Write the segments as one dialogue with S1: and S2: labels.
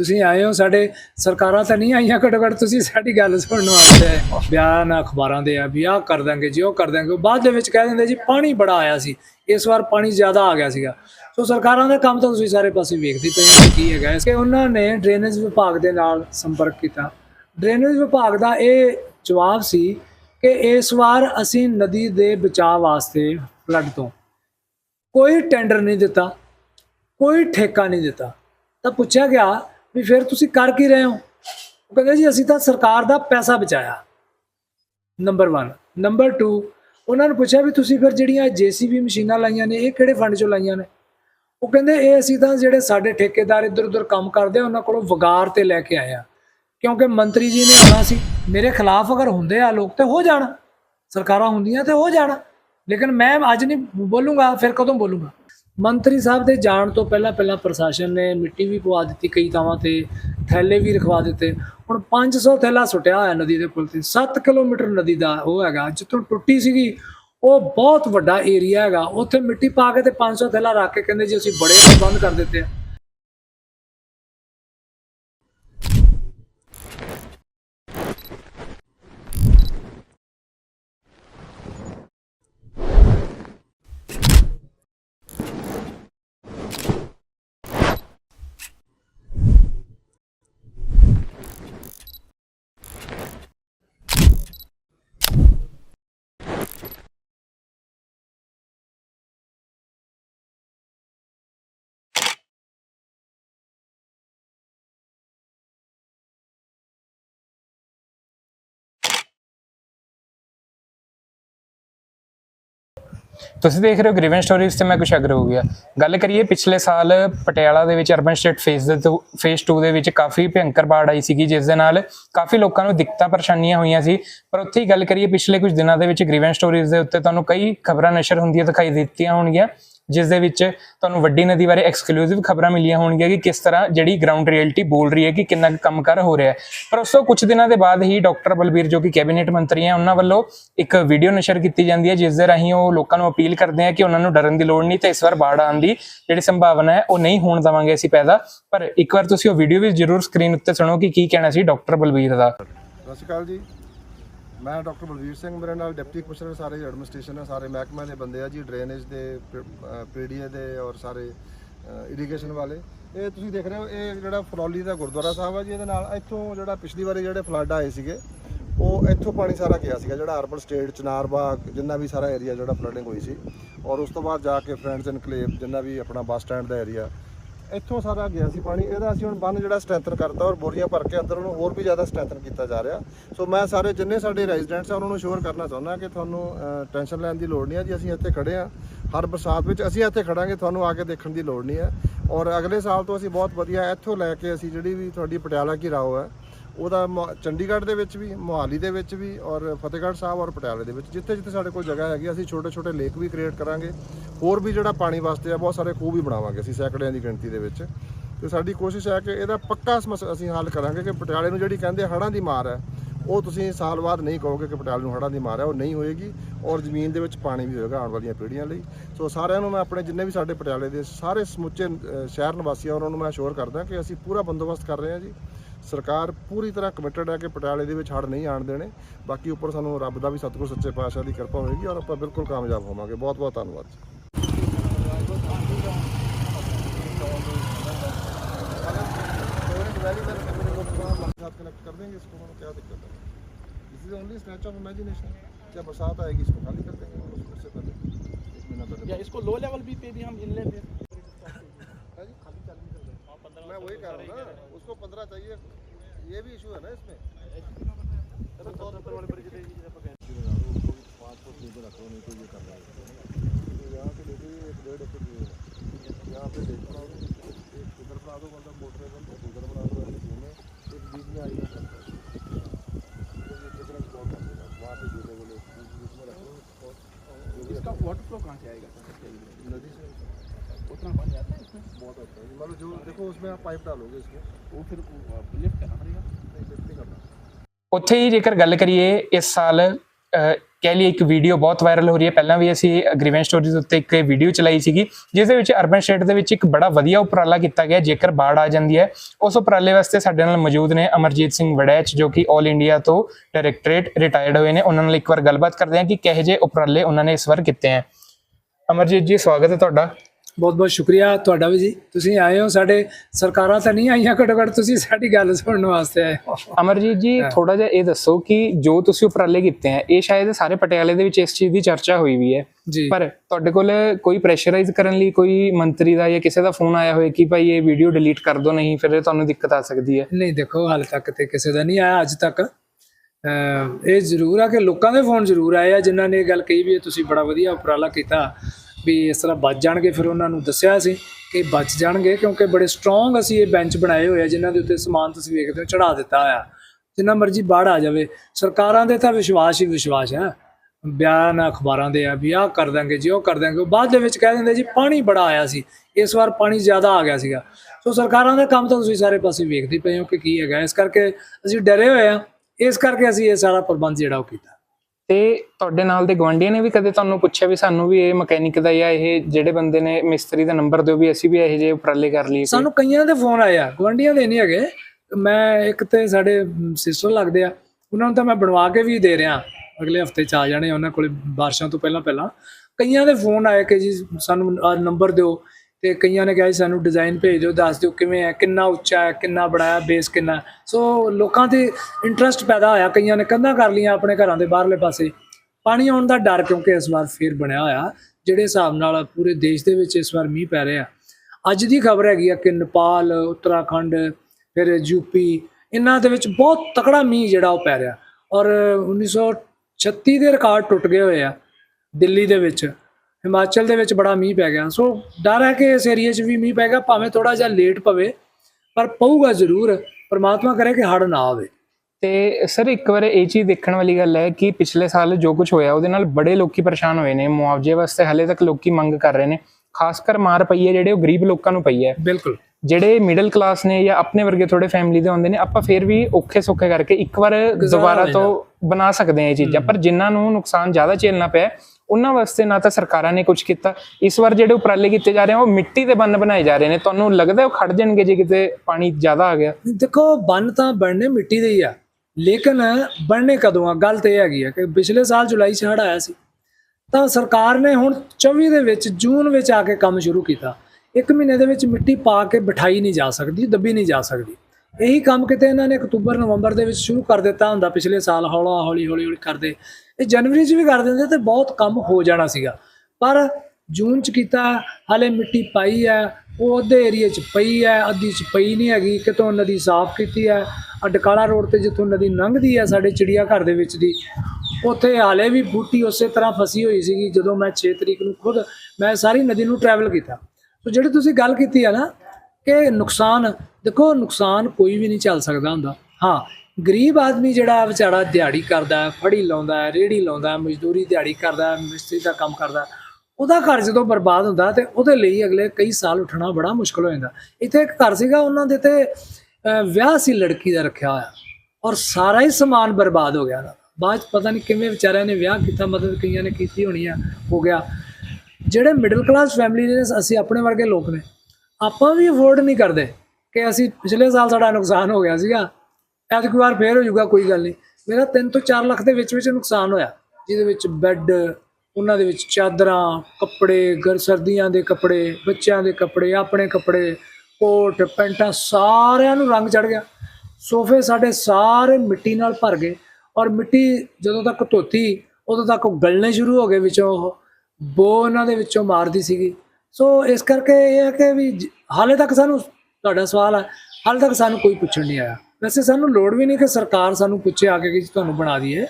S1: ਤੁਸੀਂ ਆਏ ਹੋ, ਸਾਡੇ ਸਰਕਾਰਾਂ ਤਾਂ ਨਹੀਂ ਆਈਆਂ ਘੱਟੋ ਘੱਟ, ਤੁਸੀਂ ਸਾਡੀ ਗੱਲ ਸੁਣਨ ਵਾਸਤੇ ਆਏ। ਬਿਆਨ ਅਖਬਾਰਾਂ ਦੇ ਆ, ਵੀ ਆਹ ਕਰ ਦਾਂਗੇ ਜੀ, ਉਹ ਕਰ ਦਾਂਗੇ ਬਾਅਦ ਦੇ ਵਿੱਚ ਕਹਿ ਦਿੰਦੇ ਜੀ, ਪਾਣੀ ਬੜਾ ਆਇਆ ਸੀ। ਇਸ ਵਾਰ ਪਾਣੀ ਜ਼ਿਆਦਾ ਆ ਗਿਆ ਸੀਗਾ। ਸੋ ਸਰਕਾਰਾਂ ਦਾ ਕੰਮ ਤਾਂ ਤੁਸੀਂ ਸਾਰੇ ਪਾਸੇ ਵੇਖਦੇ ਪਏ ਹੋ ਕੀ ਹੈਗਾ ਇਸ ਕਿ ਉਹਨਾਂ ਨੇ ਡਰੇਨੇਜ ਵਿਭਾਗ ਦੇ ਨਾਲ ਸੰਪਰਕ ਕੀਤਾ। ਡਰੇਨੇਜ ਵਿਭਾਗ ਦਾ ਇਹ ਜਵਾਬ ਸੀ ਕਿ ਇਸ ਵਾਰ ਅਸੀਂ ਨਦੀ ਦੇ ਬਚਾਅ ਵਾਸਤੇ ਫਲੱਡ ਤੋਂ ਕੋਈ ਟੈਂਡਰ ਨਹੀਂ ਦਿੱਤਾ, ਕੋਈ ਠੇਕਾ ਨਹੀਂ ਦਿੱਤਾ। ਤਾਂ ਪੁੱਛਿਆ ਗਿਆ ਵੀ ਫਿਰ ਤੁਸੀਂ ਕਰ ਕੀ ਰਹੇ ਹੋ? ਉਹ ਕਹਿੰਦੇ ਜੀ, ਅਸੀਂ ਤਾਂ ਸਰਕਾਰ ਦਾ ਪੈਸਾ ਬਚਾਇਆ। ਨੰਬਰ 1 ਨੰਬਰ 2 ਉਹਨਾਂ ਨੂੰ ਪੁੱਛਿਆ ਵੀ ਤੁਸੀਂ ਫਿਰ ਜਿਹੜੀਆਂ ਜੀਸੀਬੀ ਮਸ਼ੀਨਾਂ ਲਾਈਆਂ ਨੇ, ਇਹ ਕਿਹੜੇ ਫੰਡ ਚੋਂ ਲਾਈਆਂ ਨੇ? ਉਹ ਕਹਿੰਦੇ, ਇਹ ਅਸੀਂ ਤਾਂ ਜਿਹੜੇ ਸਾਡੇ ਠੇਕੇਦਾਰ ਇੱਧਰ ਉੱਧਰ ਕੰਮ ਕਰਦੇ ਆ, ਉਹਨਾਂ ਕੋਲੋਂ ਵਗਾਰ ਤੇ ਲੈ ਕੇ ਆਏ ਆ। ਕਿਉਂਕਿ ਮੰਤਰੀ ਜੀ ਨੇ ਆਉਣਾ ਸੀ, ਮੇਰੇ ਖਿਲਾਫ ਅਗਰ ਹੁੰਦੇ ਆ ਲੋਕ ਤੇ ਹੋ ਜਾਣਾ। ਸਰਕਾਰਾਂ ਹੁੰਦੀਆਂ ਤੇ ਹੋ ਜਾਣਾ। ਲੇਕਿਨ ਮੈਂ ਅੱਜ ਨਹੀਂ ਬੋਲੂੰਗਾ, ਫਿਰ ਕਦੋਂ ਬੋਲੂੰਗਾ? ਮੰਤਰੀ ਸਾਹਿਬ ਦੇ ਜਾਣ ਤੋਂ ਪਹਿਲਾਂ ਪਹਿਲਾਂ ਪ੍ਰਸ਼ਾਸਨ ਨੇ ਮਿੱਟੀ ਵੀ ਪਵਾ ਦਿੱਤੀ ਕਈ ਥਾਵਾਂ ਤੇ, ਥੈਲੇ ਵੀ ਰਖਵਾ ਦਿੱਤੇ। ਹੁਣ 500 ਥੈਲਾ ਸੁੱਟਿਆ ਹੋਇਆ ਨਦੀ ਦੇ ਪੁਲ ਤੇ 7 ਕਿਲੋਮੀਟਰ ਨਦੀ ਦਾ ਉਹ ਹੈਗਾ, ਜਿੱਥੋਂ ਟੁੱਟੀ ਸੀਗੀ, ਉਹ ਬਹੁਤ ਵੱਡਾ ਏਰੀਆ ਹੈਗਾ। ਉੱਥੇ ਮਿੱਟੀ ਪਾ ਕੇ ਤੇ 500 ਥੈਲਾ ਰੱਖ ਕੇ ਕਹਿੰਦੇ ਜੀ ਅਸੀਂ ਬੜੇ ਪ੍ਰਬੰਧ ਕਰ ਦਿੱਤੇ ਆ।
S2: ਤੁਸੀਂ ਦੇਖ ਰਹੇ ਹੋ ਗ੍ਰੀਵਨ ਸਟੋਰੀਜ਼ ਤੇ ਮੈਂ ਕੁਛ ਅਗਰ ਹੋ ਗਿਆ। ਗੱਲ ਕਰੀਏ ਪਿਛਲੇ ਸਾਲ ਪਟਿਆਲਾ ਦੇ ਵਿੱਚ ਅਰਬਨ ਸਟੇਟ ਫੇਸ ਦੇ ਤੋਂ ਫੇਸ 2 ਦੇ ਵਿੱਚ ਕਾਫੀ ਭਿਅੰਕਰ ਬਾੜ ਆਈ ਸੀਗੀ, ਜਿਸ ਦੇ ਨਾਲ ਕਾਫੀ ਲੋਕਾਂ ਨੂੰ ਦਿੱਕਤਾਂ ਪਰੇਸ਼ਾਨੀਆਂ ਹੋਈਆਂ ਸੀ। ਪਰ ਉੱਥੇ ਹੀ ਗੱਲ ਕਰੀਏ ਪਿਛਲੇ ਕੁਝ ਦਿਨਾਂ ਦੇ ਵਿੱਚ ਗ੍ਰੀਵਨ ਸਟੋਰੀਜ਼ ਦੇ ਉੱਤੇ ਤੁਹਾਨੂੰ ਕਈ ਖਬਰਾਂ ਨਸ਼ਰ ਹੁੰਦੀਆਂ ਦਿਖਾਈ ਦਿੱਤੀਆਂ ਹੋਣਗੀਆਂ। ਜਿਸ ਦੇ ਵਿੱਚ ਤੁਹਾਨੂੰ ਵੱਡੀ ਨਦੀ ਬਾਰੇ ਐਕਸਕਲੂਸਿਵ ਖਬਰਾਂ ਮਿਲੀਆਂ ਹੋਣਗੀਆਂ ਕਿ ਕਿਸ ਤਰ੍ਹਾਂ ਜਿਹੜੀ ਗਰਾਊਂਡ ਰਿਐਲਿਟੀ ਬੋਲ ਰਹੀ ਹੈ ਕਿ ਕਿੰਨਾ ਕੁ ਕੰਮ ਕਰ ਹੋ ਰਿਹਾ ਹੈ। ਪਰ ਉਸ ਤੋਂ ਕੁਝ ਦਿਨਾਂ ਦੇ ਬਾਅਦ ਹੀ ਡਾਕਟਰ ਬਲਬੀਰ ਜੋ ਕਿ ਕੈਬਨਿਟ ਮੰਤਰੀ ਹੈ, ਉਹਨਾਂ ਵੱਲੋਂ ਇੱਕ ਵੀਡੀਓ ਨਸ਼ਰ ਕੀਤੀ ਜਾਂਦੀ ਹੈ, ਜਿਸ ਦੇ ਰਾਹੀਂ ਉਹ ਲੋਕਾਂ ਨੂੰ ਅਪੀਲ ਕਰਦੇ ਆ ਕਿ ਉਹਨਾਂ ਨੂੰ ਡਰਨ ਦੀ ਲੋੜ ਨਹੀਂ ਤੇ ਇਸ ਵਾਰ ਬਾੜ ਆਉਣ ਦੀ ਜਿਹੜੀ ਸੰਭਾਵਨਾ ਹੈ, ਉਹ ਨਹੀਂ ਹੋਣ ਦੇਵਾਂਗੇ ਅਸੀਂ ਪੈਦਾ। ਪਰ ਇੱਕ ਵਾਰ ਤੁਸੀਂ ਉਹ ਵੀਡੀਓ ਵੀ ਜ਼ਰੂਰ ਸਕਰੀਨ ਉੱਤੇ ਸੁਣੋ ਕਿ ਕੀ ਕਹਿਣਾ ਸੀ ਡਾਕਟਰ ਬਲਬੀਰ ਦਾ।
S3: ਸਤਿ ਸ਼੍ਰੀ ਅਕਾਲ ਜੀ। ਮੈਂ ਡਾਕਟਰ ਬਲਵੀਰ ਸਿੰਘ ਮੇਰੇ ਨਾਲ ਡਿਪਟੀ ਕਮਿਸ਼ਨਰ ਸਾਰੇ ਐਡਮਿਨਿਸਟ੍ਰੇਸ਼ਨ ਹੈ ਸਾਰੇ ਮਹਿਕਮੇ ਦੇ ਬੰਦੇ ਆ ਜੀ, ਡਰੇਨੇਜ ਦੇ ਪੀਡੀਏ ਦੇ ਔਰ ਸਾਰੇ ਇਰੀਗੇਸ਼ਨ ਵਾਲੇ। ਇਹ ਤੁਸੀਂ ਦੇਖ ਰਹੇ ਹੋ, ਇਹ ਜਿਹੜਾ ਫਰੌਲੀ ਦਾ ਗੁਰਦੁਆਰਾ ਸਾਹਿਬ ਆ ਜੀ, ਇਹਦੇ ਨਾਲ ਇੱਥੋਂ ਜਿਹੜਾ ਪਿਛਲੀ ਵਾਰੀ ਜਿਹੜੇ ਫਲੱਡ ਆਏ ਸੀਗੇ, ਉਹ ਇੱਥੋਂ ਪਾਣੀ ਸਾਰਾ ਗਿਆ ਸੀਗਾ, ਜਿਹੜਾ ਅਰਬਨ ਸਟੇਟ, ਚਨਾਰ ਬਾਗ, ਜਿੰਨਾ ਵੀ ਸਾਰਾ ਏਰੀਆ ਜਿਹੜਾ ਫਲੱਡਿੰਗ ਹੋਈ ਸੀ। ਔਰ ਉਸ ਤੋਂ ਬਾਅਦ ਜਾ ਕੇ ਫਰੈਂਡਸ ਇਨਕਲੇਵ ਜਿੰਨਾ ਵੀ ਆਪਣਾ ਬੱਸ ਸਟੈਂਡ ਦਾ ਏਰੀਆ ਇੱਥੋਂ ਸਾਰਾ ਗਿਆ ਸੀ ਪਾਣੀ, ਇਹਦਾ ਅਸੀਂ ਹੁਣ ਬੰਨ ਜਿਹੜਾ ਸਟ੍ਰੈਂਥਨ ਕਰਤਾ ਔਰ ਬੋਰੀਆਂ ਭਰ ਕੇ ਅੰਦਰ ਉਹਨੂੰ ਹੋਰ ਵੀ ਜ਼ਿਆਦਾ ਸਟ੍ਰੈਂਥਨ ਕੀਤਾ ਜਾ ਰਿਹਾ। ਸੋ ਮੈਂ ਸਾਰੇ ਜਿੰਨੇ ਸਾਡੇ ਰੈਜ਼ੀਡੈਂਟਸ ਆ, ਉਹਨਾਂ ਨੂੰ ਸ਼ੋਰ ਕਰਨਾ ਚਾਹੁੰਦਾ ਕਿ ਤੁਹਾਨੂੰ ਟੈਨਸ਼ਨ ਲੈਣ ਦੀ ਲੋੜ ਨਹੀਂ ਹੈ। ਜੀ, ਅਸੀਂ ਇੱਥੇ ਖੜੇ ਆ ਹਰ ਬਰਸਾਤ ਵਿੱਚ ਅਸੀਂ ਇੱਥੇ ਖੜਾਂਗੇ, ਤੁਹਾਨੂੰ ਆ ਕੇ ਦੇਖਣ ਦੀ ਲੋੜ ਨਹੀਂ ਹੈ। ਔਰ ਅਗਲੇ ਸਾਲ ਤੋਂ ਅਸੀਂ ਬਹੁਤ ਵਧੀਆ ਇੱਥੋਂ ਲੈ ਕੇ ਅਸੀਂ ਜਿਹੜੀ ਵੀ ਤੁਹਾਡੀ ਪਟਿਆਲਾ ਕੀ ਰਾਓ ਹੈ ਉਹਦਾ ਮੁ- ਚੰਡੀਗੜ੍ਹ ਦੇ ਵਿੱਚ ਵੀ ਮੋਹਾਲੀ ਦੇ ਵਿੱਚ ਵੀ ਔਰ ਫਤਿਹਗੜ੍ਹ ਸਾਹਿਬ ਔਰ ਪਟਿਆਲੇ ਦੇ ਵਿੱਚ। ਜਿੱਥੇ ਜਿੱਥੇ ਸਾਡੇ ਕੋਲ ਜਗ੍ਹਾ ਹੈਗੀ ਅਸੀਂ ਛੋਟੇ ਛੋਟੇ ਲੇਕ ਵੀ ਕ੍ਰੀਏਟ ਕਰਾਂਗੇ। ਹੋਰ ਵੀ ਜਿਹੜਾ ਪਾਣੀ ਵਾਸਤੇ ਆ ਬਹੁਤ ਸਾਰੇ ਖੂਹ ਵੀ ਬਣਾਵਾਂਗੇ ਅਸੀਂ ਸੈਂਕੜਿਆਂ ਦੀ ਗਿਣਤੀ ਦੇ ਵਿੱਚ। ਤੇ ਸਾਡੀ ਕੋਸ਼ਿਸ਼ ਹੈ ਕਿ ਇਹਦਾ ਪੱਕਾ ਸਮੱਸ- ਅਸੀਂ ਹੱਲ ਕਰਾਂਗੇ ਕਿ ਪਟਿਆਲੇ ਨੂੰ ਜਿਹੜੀ ਕਹਿੰਦੇ ਹੜ੍ਹਾਂ ਦੀ ਮਾਰ ਹੈ ਉਹ ਤੁਸੀਂ ਸਾਲ ਬਾਅਦ ਨਹੀਂ ਕਹੋਗੇ ਕਿ ਪਟਿਆਲੇ ਨੂੰ ਹੜ੍ਹਾਂ ਦੀ ਮਾਰ ਹੈ ਉਹ ਨਹੀਂ ਹੋਏਗੀ। ਔਰ ਜ਼ਮੀਨ ਦੇ ਵਿੱਚ ਪਾਣੀ ਵੀ ਹੋਏਗਾ ਆਉਣ ਵਾਲੀਆਂ ਪੀੜ੍ਹੀਆਂ ਲਈ। ਸੋ ਸਾਰਿਆਂ ਨੂੰ ਮੈਂ ਆਪਣੇ ਜਿੰਨੇ ਵੀ ਸਾਡੇ ਪਟਿਆਲੇ ਦੇ ਸਾਰੇ ਸਮੁੱਚੇ ਅ, ਸ਼ਹਿਰ ਨਿਵਾਸੀਆਂ ਉਹਨਾਂ ਨੂੰ ਮੈਂ ਅਸ਼ੋਰ ਕਰਦਾ ਕਿ ਅਸੀਂ ਪੂਰਾ ਬੰਦੋਬਸਤ ਕਰ ਰਹੇ ਹਾਂ ਜੀ। ਸਰਕਾਰ ਪੂਰੀ ਤਰ੍ਹਾਂ ਕਮਿਟਡ ਹੈ ਕਿ ਪਟਿਆਲੇ ਦੇ ਵਿੱਚ ਹੜ੍ਹ ਨਹੀਂ ਆਣ ਦੇਣੇ ਬਾਕੀ ਉੱਪਰ ਸਾਨੂੰ ਰੱਬ ਦਾ ਵੀ ਸਤਿਗੁਰ ਸੱਚੇ ਪਾਤਸ਼ਾਹ ਦੀ ਕਿਰਪਾ ਹੋਏਗੀ ਔਰ ਆਪਾਂ ਬਿਲਕੁਲ ਕਾਮਯਾਬ ਹੋਵਾਂਗੇ ਬਹੁਤ ਬਹੁਤ ਧੰਨਵਾਦ ਜੀ साथ कनेक्ट कर देंगे इसको हम क्या दिक्कत है this is only snatch of imagination जब बरसात आएगी इसको खाली कर देंगे हम उसको उससे पहले एक महीना पहले
S4: या इसको लो लेवल भी पे भी हम इनलेट दे
S3: है जी? मैं वही कह रहा हूँ ना उसको पंद्रह चाहिए। ये भी इशू है ना इसमें? तो ये कर रहा यहाँ से लेके एक डेढ़ एकड़ है। यहाँ पे देख बना दो एक इधर बना दो मतलब मोटर उधर बना दो ऐसे घूमे एक बीच में आई करता तो ये कितना स्पॉट कर देगा? वहाँ पे झूले वूले बीच बीच में रख। और
S4: इसका वाटर फ्लो कहाँ से आएगा?
S3: नदी से।
S4: उतना पानी आता है इसमें?
S3: बहुत अच्छा है। मतलब जो देखो उसमें आप पाइप डालोगे इसमें
S4: वो फिर लिफ्ट करना पड़ेगा
S3: नहीं लिफ्ट नहीं करना
S2: ਉੱਥੇ ਹੀ ਜੇਕਰ ਗੱਲ ਕਰੀਏ ਇਸ ਸਾਲ ਅ, ਕਹਿ ਲਈ ਇੱਕ ਵੀਡੀਓ ਬਹੁਤ ਵਾਇਰਲ ਹੋ ਰਹੀ ਹੈ ਪਹਿਲਾਂ ਵੀ ਅਸੀਂ ਗ੍ਰੀਵੈਂਸ ਸਟੋਰੀਜ਼ ਉੱਤੇ ਇੱਕ ਵੀਡੀਓ ਚਲਾਈ ਸੀਗੀ ਜਿਸ ਦੇ ਵਿੱਚ ਅਰਬਨ ਸਟੇਟ ਦੇ ਵਿੱਚ ਇੱਕ ਬੜਾ ਵਧੀਆ ਉਪਰਾਲਾ ਕੀਤਾ ਗਿਆ ਜੇਕਰ ਬਾੜ ਆ ਜਾਂਦੀ ਹੈ ਉਸ ਉਪਰਾਲੇ ਵਾਸਤੇ ਸਾਡੇ ਨਾਲ ਮੌਜੂਦ ਨੇ ਅਮਰਜੀਤ ਸਿੰਘ ਵੜੈਚ ਜੋ ਕਿ 올 ਇੰਡੀਆ ਤੋਂ ਡਾਇਰੈਕਟੋਰੇਟ ਰਿਟਾਇਰਡ ਹੋਏ ਨੇ ਉਹਨਾਂ ਨਾਲ ਇੱਕ ਵਾਰ ਗੱਲਬਾਤ ਕਰਦੇ ਹਾਂ ਕਿ ਕਿਹੋ ਜਿਹੇ ਉਪਰਾਲੇ ਉਹਨਾਂ ਨੇ ਇਸ ਵਾਰ ਕੀਤੇ ਹੈ ਅਮਰਜੀਤ ਜੀ ਸਵਾਗਤ ਹੈ ਤੁਹਾਡਾ
S1: ਬਹੁਤ ਬਹੁਤ ਸ਼ੁਕਰੀਆ ਤੁਹਾਡਾ ਵੀ ਜੀ। ਤੁਸੀਂ ਆਏ ਹੋ ਸਾਡੇ ਸਰਕਾਰਾਂ ਤਾਂ ਨਹੀਂ ਆਈਆਂ ਘੱਟੋ ਘੱਟ ਤੁਸੀਂ ਸਾਡੀ ਗੱਲ ਸੁਣਨ ਵਾਸਤੇ ਆਏ ਹੋ।
S2: ਅਮਰਜੀਤ ਜੀ ਥੋੜਾ ਜਿਹਾ ਇਹ ਦੱਸੋ ਕਿ ਜੋ ਤੁਸੀਂ ਉਪਰਾਲੇ ਕੀਤੇ ਹੈ ਇਹ ਸ਼ਾਇਦ ਸਾਰੇ ਪਟਿਆਲੇ ਦੇ ਵਿੱਚ ਇਸ ਚੀਜ਼ ਦੀ ਚਰਚਾ ਹੋਈ ਵੀ ਹੈ। ਪਰ ਤੁਹਾਡੇ ਕੋਲ ਕੋਈ ਪ੍ਰੈਸ਼ਰਾਈਜ਼ ਕਰਨ ਲਈ ਕੋਈ ਮੰਤਰੀ ਦਾ ਜਾਂ ਕਿਸੇ ਦਾ ਫੋਨ ਆਇਆ ਹੋਵੇ ਕਿ ਭਾਈ ਇਹ ਵੀਡੀਓ ਡਿਲੀਟ ਕਰ ਦਿਓ ਨਹੀਂ ਫਿਰ ਤੁਹਾਨੂੰ ਦਿੱਕਤ ਆ ਸਕਦੀ ਹੈ?
S1: ਨਹੀਂ ਦੇਖੋ ਹਾਲੇ ਤੱਕ ਤੇ ਕਿਸੇ ਦਾ ਨਹੀਂ ਆਇਆ ਅੱਜ ਤੱਕ। ਇਹ ਜ਼ਰੂਰ ਆ ਕਿ ਲੋਕਾਂ ਦੇ ਫੋਨ ਜ਼ਰੂਰ ਆਏ ਆ ਜਿਨ੍ਹਾਂ ਨੇ ਇਹ ਗੱਲ ਕਹੀ ਵੀ ਤੁਸੀਂ ਬੜਾ ਵਧੀਆ ਉਪਰਾਲਾ ਕੀਤਾ। ਵੀ ਇਸ ਤਰ੍ਹਾਂ ਬਚ ਜਾਣਗੇ, ਫਿਰ ਉਹਨਾਂ ਨੂੰ ਦੱਸਿਆ ਸੀ ਕਿ ਬਚ ਜਾਣਗੇ ਕਿਉਂਕਿ ਬੜੇ ਸਟਰੋਂਗ ਅਸੀਂ ਇਹ ਬੈਂਚ ਬਣਾਏ ਹੋਏ ਆ, ਜਿਨ੍ਹਾਂ ਦੇ ਉੱਤੇ ਸਮਾਨ ਤੁਸੀਂ ਵੇਖਦੇ ਹੋ ਚੜਾ ਦਿੱਤਾ ਹੋਇਆ। ਜਿੰਨਾ ਮਰਜ਼ੀ ਬਾੜ ਆ ਜਾਵੇ, ਸਰਕਾਰਾਂ ਦੇ ਤਾਂ ਵਿਸ਼ਵਾਸ ਹੀ ਵਿਸ਼ਵਾਸ ਹੈ ਬਿਆਨ ਅਖਬਾਰਾਂ ਦੇ ਆ ਵੀ ਆਹ ਕਰ ਦਾਂਗੇ ਜੀ, ਉਹ ਕਰ ਦਾਂਗੇ ਉਹ ਬਾਅਦ ਦੇ ਵਿੱਚ ਕਹਿ ਦਿੰਦੇ ਜੀ, ਪਾਣੀ ਬੜਾ ਆਇਆ ਸੀ, ਇਸ ਵਾਰ ਪਾਣੀ ਜ਼ਿਆਦਾ ਆ ਗਿਆ ਸੀਗਾ। ਸੋ ਸਰਕਾਰਾਂ ਦਾ ਕੰਮ ਤਾਂ ਤੁਸੀਂ ਸਾਰੇ ਪਾਸੇ ਵੇਖਦੇ ਪਏ ਹੋ ਕਿ ਕੀ ਹੈਗਾ। ਇਸ ਕਰਕੇ ਅਸੀਂ ਡਰੇ ਹੋਏ ਆ। ਇਸ ਕਰਕੇ ਅਸੀਂ ਇਹ ਸਾਰਾ ਪ੍ਰਬੰਧ ਜਿਹੜਾ ਉਹ ਕੀਤਾ।
S2: ਤੇ ਤੁਹਾਡੇ ਨਾਲ ਦੇ ਗਵਾਂਢੀਆਂ ਨੇ ਵੀ ਕਦੇ ਤੁਹਾਨੂੰ ਪੁੱਛਿਆ ਵੀ ਸਾਨੂੰ ਵੀ ਇਹ ਮਕੈਨਿਕ ਦਾ ਜਾਂ ਇਹ ਜਿਹੜੇ ਬੰਦੇ ਨੇ ਮਿਸਤਰੀ ਦਾ ਨੰਬਰ ਦਿਓ ਵੀ ਅਸੀਂ ਵੀ ਇਹੋ ਜਿਹੇ ਉਪਰਾਲੇ ਕਰ ਲਈਏ
S1: ਸਾਨੂੰ ਕਈਆਂ ਦੇ ਫੋਨ ਆਏ ਆ, ਗੁਆਂਢੀਆਂ ਦੇ ਨਹੀਂ ਹੈਗੇ। ਮੈਂ ਇੱਕ ਤੇ ਸਾਡੇ ਸਿਸਟਰ ਲੱਗਦੇ ਆ, ਉਹਨਾਂ ਨੂੰ ਤਾਂ ਮੈਂ ਬਣਵਾ ਕੇ ਵੀ ਦੇ ਰਿਹਾ। ਅਗਲੇ ਹਫ਼ਤੇ ਚ ਆ ਜਾਣੇ ਉਹਨਾਂ ਕੋਲੇ ਬਾਰਿਸ਼ਾਂ ਤੋਂ ਪਹਿਲਾਂ ਪਹਿਲਾਂ ਕਈਆਂ ਦੇ ਫੋਨ ਆਏ ਕਿ ਜੀ ਸਾਨੂੰ ਨੰਬਰ ਦਿਓ ਤੇ ਕਈਆਂ ਨੇ ਕਿਹਾ ਜੀ ਸਾਨੂੰ ਡਿਜ਼ਾਈਨ ਭੇਜ ਦਿਓ, ਦੱਸ ਦਿਓ ਕਿਵੇਂ ਹੈ, ਕਿੰਨਾ ਉੱਚਾ ਹੈ, ਕਿੰਨਾ ਬੜਾ ਹੈ ਬੇਸ ਕਿੰਨਾ ਸੋ ਲੋਕਾਂ 'ਤੇ ਇੰਟਰਸਟ ਪੈਦਾ ਹੋਇਆ, ਕਈਆਂ ਨੇ ਕੰਧਾਂ ਕਰ ਲੀਆਂ ਆਪਣੇ ਘਰਾਂ ਦੇ ਬਾਹਰਲੇ ਪਾਸੇ। ਪਾਣੀ ਆਉਣ ਦਾ ਡਰ ਕਿਉਂਕਿ ਇਸ ਵਾਰ ਫੇਰ ਬਣਿਆ ਹੋਇਆ, ਜਿਹੜੇ ਹਿਸਾਬ ਨਾਲ ਪੂਰੇ ਦੇਸ਼ ਦੇ ਵਿੱਚ ਇਸ ਵਾਰ ਮੀਂਹ ਪੈ ਰਿਹਾ। ਅੱਜ ਦੀ ਖਬਰ ਹੈਗੀ ਆ ਕਿ ਨੇਪਾਲ, ਉੱਤਰਾਖੰਡ, ਫਿਰ ਯੂਪੀ ਇਹਨਾਂ ਦੇ ਵਿੱਚ ਬਹੁਤ ਤਕੜਾ ਮੀਂਹ ਜਿਹੜਾ ਉਹ ਪੈ ਰਿਹਾ। ਔਰ 1936 ਦੇ ਰਿਕਾਰਡ ਟੁੱਟ ਗਏ ਹੋਏ ਆ, ਦਿੱਲੀ ਦੇ ਵਿੱਚ। ਹਿਮਾਚਲ ਦੇ ਵਿੱਚ ਬੜਾ ਮੀਂਹ ਪੈ ਗਿਆ। ਸੋ ਡਰ ਹੈ ਕਿ ਇਸ ਏਰੀਆ 'ਚ ਵੀ ਮੀਂਹ ਪੈਗਾ ਭਾਵੇਂ ਥੋੜਾ ਜਿਹਾ ਲੇਟ ਪਵੇ ਪਰ ਪਊਗਾ ਜ਼ਰੂਰ। ਪਰਮਾਤਮਾ ਕਰੇ ਕਿ ਹੜ ਨਾ ਆਵੇ।
S2: ਤੇ ਸਰ ਇੱਕ ਵਾਰ ਇਹ ਚੀਜ਼ ਦੇਖਣ ਵਾਲੀ ਗੱਲ ਹੈ ਕਿ ਪਿਛਲੇ ਸਾਲ ਜੋ ਕੁਝ ਹੋਇਆ ਉਹਦੇ ਨਾਲ ਬੜੇ ਲੋਕੀ ਪਰੇਸ਼ਾਨ ਹੋਏ ਨੇ। ਮੁਆਵਜ਼ੇ ਵਾਸਤੇ ਹਲੇ ਤੱਕ ਲੋਕੀ ਮੰਗ ਕਰ ਰਹੇ ਨੇ। ਖਾਸ ਕਰ ਮਾਰ ਪਈ ਹੈ ਜਿਹੜੇ ਉਹ ਗਰੀਬ ਲੋਕਾਂ ਨੂੰ ਪਈ ਹੈ।
S1: ਬਿਲਕੁਲ।
S2: ਜਿਹੜੇ ਮਿਡਲ ਕਲਾਸ ਨੇ ਜਾਂ ਆਪਣੇ ਵਰਗੇ ਥੋੜੇ ਫੈਮਿਲੀ ਦੇ ਹੁੰਦੇ ਨੇ ਆਪਾਂ ਫਿਰ ਵੀ ਔਖੇ ਸੌਖੇ ਕਰਕੇ ਇੱਕ ਵਾਰ ਦੁਬਾਰਾ ਤੋਂ ਬਣਾ ਸਕਦੇ ਹਾਂ ਇਹ ਚੀਜ਼ਾਂ। ਪਰ ਜਿਨ੍ਹਾਂ ਨੂੰ ਨੁਕਸਾਨ ਜ਼ਿਆਦਾ ਝੇਲਣਾ ਪਿਆ ਉਹਨਾਂ ਵਾਸਤੇ ਨਾ ਤਾਂ ਸਰਕਾਰਾਂ ਨੇ ਕੁਝ ਕੀਤਾ। ਇਸ ਵਾਰ ਜਿਹੜੇ ਉਪਰਾਲੇ ਕੀਤੇ ਜਾ ਰਹੇ ਆ, ਉਹ ਮਿੱਟੀ ਦੇ ਬੰਨ ਬਣਾਏ ਜਾ ਰਹੇ ਨੇ। ਤੁਹਾਨੂੰ ਲੱਗਦਾ ਉਹ ਖੜ ਜਾਣਗੇ ਜੇ ਕਿਤੇ ਪਾਣੀ ਜ਼ਿਆਦਾ ਆ ਗਿਆ?
S1: ਦੇਖੋ, ਬੰਨ ਤਾਂ ਬਣਨੇ ਮਿੱਟੀ ਦੇ ਹੀ ਆ। ਲੇਕਿਨ ਬਣਨੇ ਕਦੋਂ ਆ? ਗੱਲ ਤੇ ਇਹ ਹੈਗੀ ਆ ਕਿ ਪਿਛਲੇ ਸਾਲ ਜੁਲਾਈ 'ਚ ਹੜ੍ਹ ਆਇਆ ਸੀ। ਤਾਂ ਸਰਕਾਰ ਨੇ ਹੁਣ 24 ਦੇ ਵਿੱਚ, ਜੂਨ ਵਿੱਚ ਆ ਕੇ ਕੰਮ ਸ਼ੁਰੂ ਕੀਤਾ। ਇੱਕ ਮਹੀਨੇ ਦੇ ਵਿੱਚ ਮਿੱਟੀ ਪਾ ਕੇ ਬਿਠਾਈ ਨਹੀਂ ਜਾ ਸਕਦੀ, ਦੱਬੀ ਨਹੀਂ ਜਾ ਸਕਦੀ। ਇਹੀ ਕੰਮ ਕਿਤੇ ਇਹਨਾਂ ਨੇ ਅਕਤੂਬਰ, ਨਵੰਬਰ ਦੇ ਵਿੱਚ ਸ਼ੁਰੂ ਕਰ ਦਿੱਤਾ ਹੁੰਦਾ। ਪਿਛਲੇ ਸਾਲ ਹੌਲਾ ਹੌਲੀ ਹੌਲੀ ਹੌਲੀ ਕਰਦੇ। ਇਹ ਜਨਵਰੀ 'ਚ ਵੀ ਕਰ ਦਿੰਦੇ ਤੇ ਬਹੁਤ ਕੰਮ ਹੋ ਜਾਣਾ ਸੀਗਾ। ਪਰ ਜੂਨ 'ਚ ਕੀਤਾ, ਹਾਲੇ ਮਿੱਟੀ ਪਾਈ ਹੈ, ਉਹ ਅੱਧੇ ਏਰੀਏ 'ਚ ਪਈ ਹੈ, ਅੱਧੀ 'ਚ ਪਈ ਨਹੀਂ ਹੈਗੀ, ਕਿਤੋਂ ਨਦੀ ਸਾਫ਼ ਕੀਤੀ ਹੈ। ਅਡਕਾਲਾ ਰੋਡ ਤੇ ਜਿੱਥੋਂ ਨਦੀ ਲੰਘਦੀ ਹੈ ਸਾਡੇ ਚਿੜੀਆ ਘਰ ਦੇ ਵਿੱਚ ਦੀ, ਉੱਥੇ ਹਾਲੇ ਵੀ ਬੂਟੀ ਉਸੇ ਤਰ੍ਹਾਂ ਫਸੀ ਹੋਈ ਸੀਗੀ, ਜਦੋਂ ਮੈਂ 6 ਤਰੀਕ ਨੂੰ ਖੁਦ ਮੈਂ ਸਾਰੀ ਨਦੀ ਨੂੰ ਟਰੈਵਲ ਕੀਤਾ। ਸੋ ਜਿਹੜੀ ਤੁਸੀਂ ਗੱਲ ਕੀਤੀ ਹੈ ਨਾ, ਕਿ ਨੁਕਸਾਨ, ਦੇਖੋ ਨੁਕਸਾਨ ਕੋਈ ਵੀ ਨਹੀਂ ਚੱਲ ਸਕਦਾ ਹੁੰਦਾ। ਹਾਂ ਗਰੀਬ ਆਦਮੀ ਜਿਹੜਾ ਵਿਚਾਰਾ ਦਿਹਾੜੀ ਕਰਦਾ, ਫੜੀ ਲਾਉਂਦਾ ਹੈ ਰੇੜੀ ਲਾਉਂਦਾ, ਮਜ਼ਦੂਰੀ ਦਿਹਾੜੀ ਕਰਦਾ, ਮਿਸਤਰੀ ਦਾ ਕੰਮ ਕਰਦਾ, ਉਹਦਾ ਘਰ ਜਦੋਂ ਬਰਬਾਦ ਹੁੰਦਾ ਤੇ ਉਹਦੇ ਲਈ ਅਗਲੇ ਕਈ ਸਾਲ ਉੱਠਣਾ ਬੜਾ ਮੁਸ਼ਕਲ ਹੋ ਜਾਂਦਾ। ਇੱਥੇ ਇੱਕ ਘਰ ਸੀਗਾ, ਉਹਨਾਂ ਦੇ ਤੇ ਵਿਆਹ ਸੀ ਲੜਕੀ ਦਾ ਰੱਖਿਆ ਹੋਇਆ ਔਰ ਸਾਰਾ ਹੀ ਸਮਾਨ ਬਰਬਾਦ ਹੋ ਗਿਆ ਉਹਦਾ। ਬਾਅਦ 'ਚ ਪਤਾ ਨਹੀਂ ਕਿਵੇਂ ਵਿਚਾਰਿਆਂ ਨੇ ਵਿਆਹ ਕੀਤਾ, ਮਦਦ ਕਈਆਂ ਨੇ ਕੀਤੀ ਹੋਣੀ ਆ, ਹੋ ਗਿਆ। ਜਿਹੜੇ ਮਿਡਲ ਕਲਾਸ ਫੈਮਿਲੀ ਨੇ, ਅਸੀਂ ਆਪਣੇ ਵਰਗੇ ਲੋਕ ਨੇ, ਆਪਾਂ ਵੀ ਅਫੋਰਡ ਨਹੀਂ ਕਰਦੇ ਕਿ ਅਸੀਂ ਪਿਛਲੇ ਸਾਲ ਸਾਡਾ ਨੁਕਸਾਨ ਹੋ ਗਿਆ ਸੀਗਾ। ਐਤਕੀ ਵਾਰ ਫੇਰ ਹੋ ਜਾਊਗਾ, ਕੋਈ ਗੱਲ ਨਹੀਂ। ਮੇਰਾ 3 ਤੋਂ 4 ਲੱਖ ਦੇ ਵਿੱਚ ਵਿੱਚ ਨੁਕਸਾਨ ਹੋਇਆ। ਜਿਹਦੇ ਵਿੱਚ ਬੈੱਡ ਉਹਨਾਂ ਦੇ ਵਿੱਚ ਚਾਦਰਾਂ, ਕੱਪੜੇ ਗਰ ਸਰਦੀਆਂ ਦੇ ਕੱਪੜੇ, ਬੱਚਿਆਂ ਦੇ ਕੱਪੜੇ, ਆਪਣੇ ਕੱਪੜੇ, ਕੋਟ, ਪੈਂਟਾਂ ਸਾਰਿਆਂ ਨੂੰ ਰੰਗ ਚੜ ਗਿਆ। ਸੋਫੇ ਸਾਡੇ ਸਾਰੇ ਮਿੱਟੀ ਨਾਲ ਭਰ ਗਏ ਔਰ ਮਿੱਟੀ ਜਦੋਂ ਤੱਕ ਧੋਤੀ, ਉਦੋਂ ਤੱਕ ਉਹ ਗਲਣੇ ਸ਼ੁਰੂ ਹੋ ਗਏ ਵਿੱਚੋਂ ਉਹ। ਬੋ ਉਹਨਾਂ ਦੇ ਵਿੱਚੋਂ ਮਾਰਦੀ ਸੀਗੀ। ਸੋ ਇਸ ਕਰਕੇ ਇਹ ਹੈ ਕਿ ਵੀ ਹਾਲੇ ਤੱਕ ਸਾਨੂੰ ਤੁਹਾਡਾ ਸਵਾਲ ਹੈ ਹਾਲੇ ਤੱਕ ਸਾਨੂੰ ਕੋਈ ਪੁੱਛਣ ਨਹੀਂ ਆਇਆ। ਵੈਸੇ ਸਾਨੂੰ ਲੋੜ ਵੀ ਨਹੀਂ ਕਿ ਸਰਕਾਰ ਸਾਨੂੰ ਪੁੱਛੇ ਆ ਕੇ ਕਿ ਤੁਹਾਨੂੰ ਬਣਾ ਦਈਏ।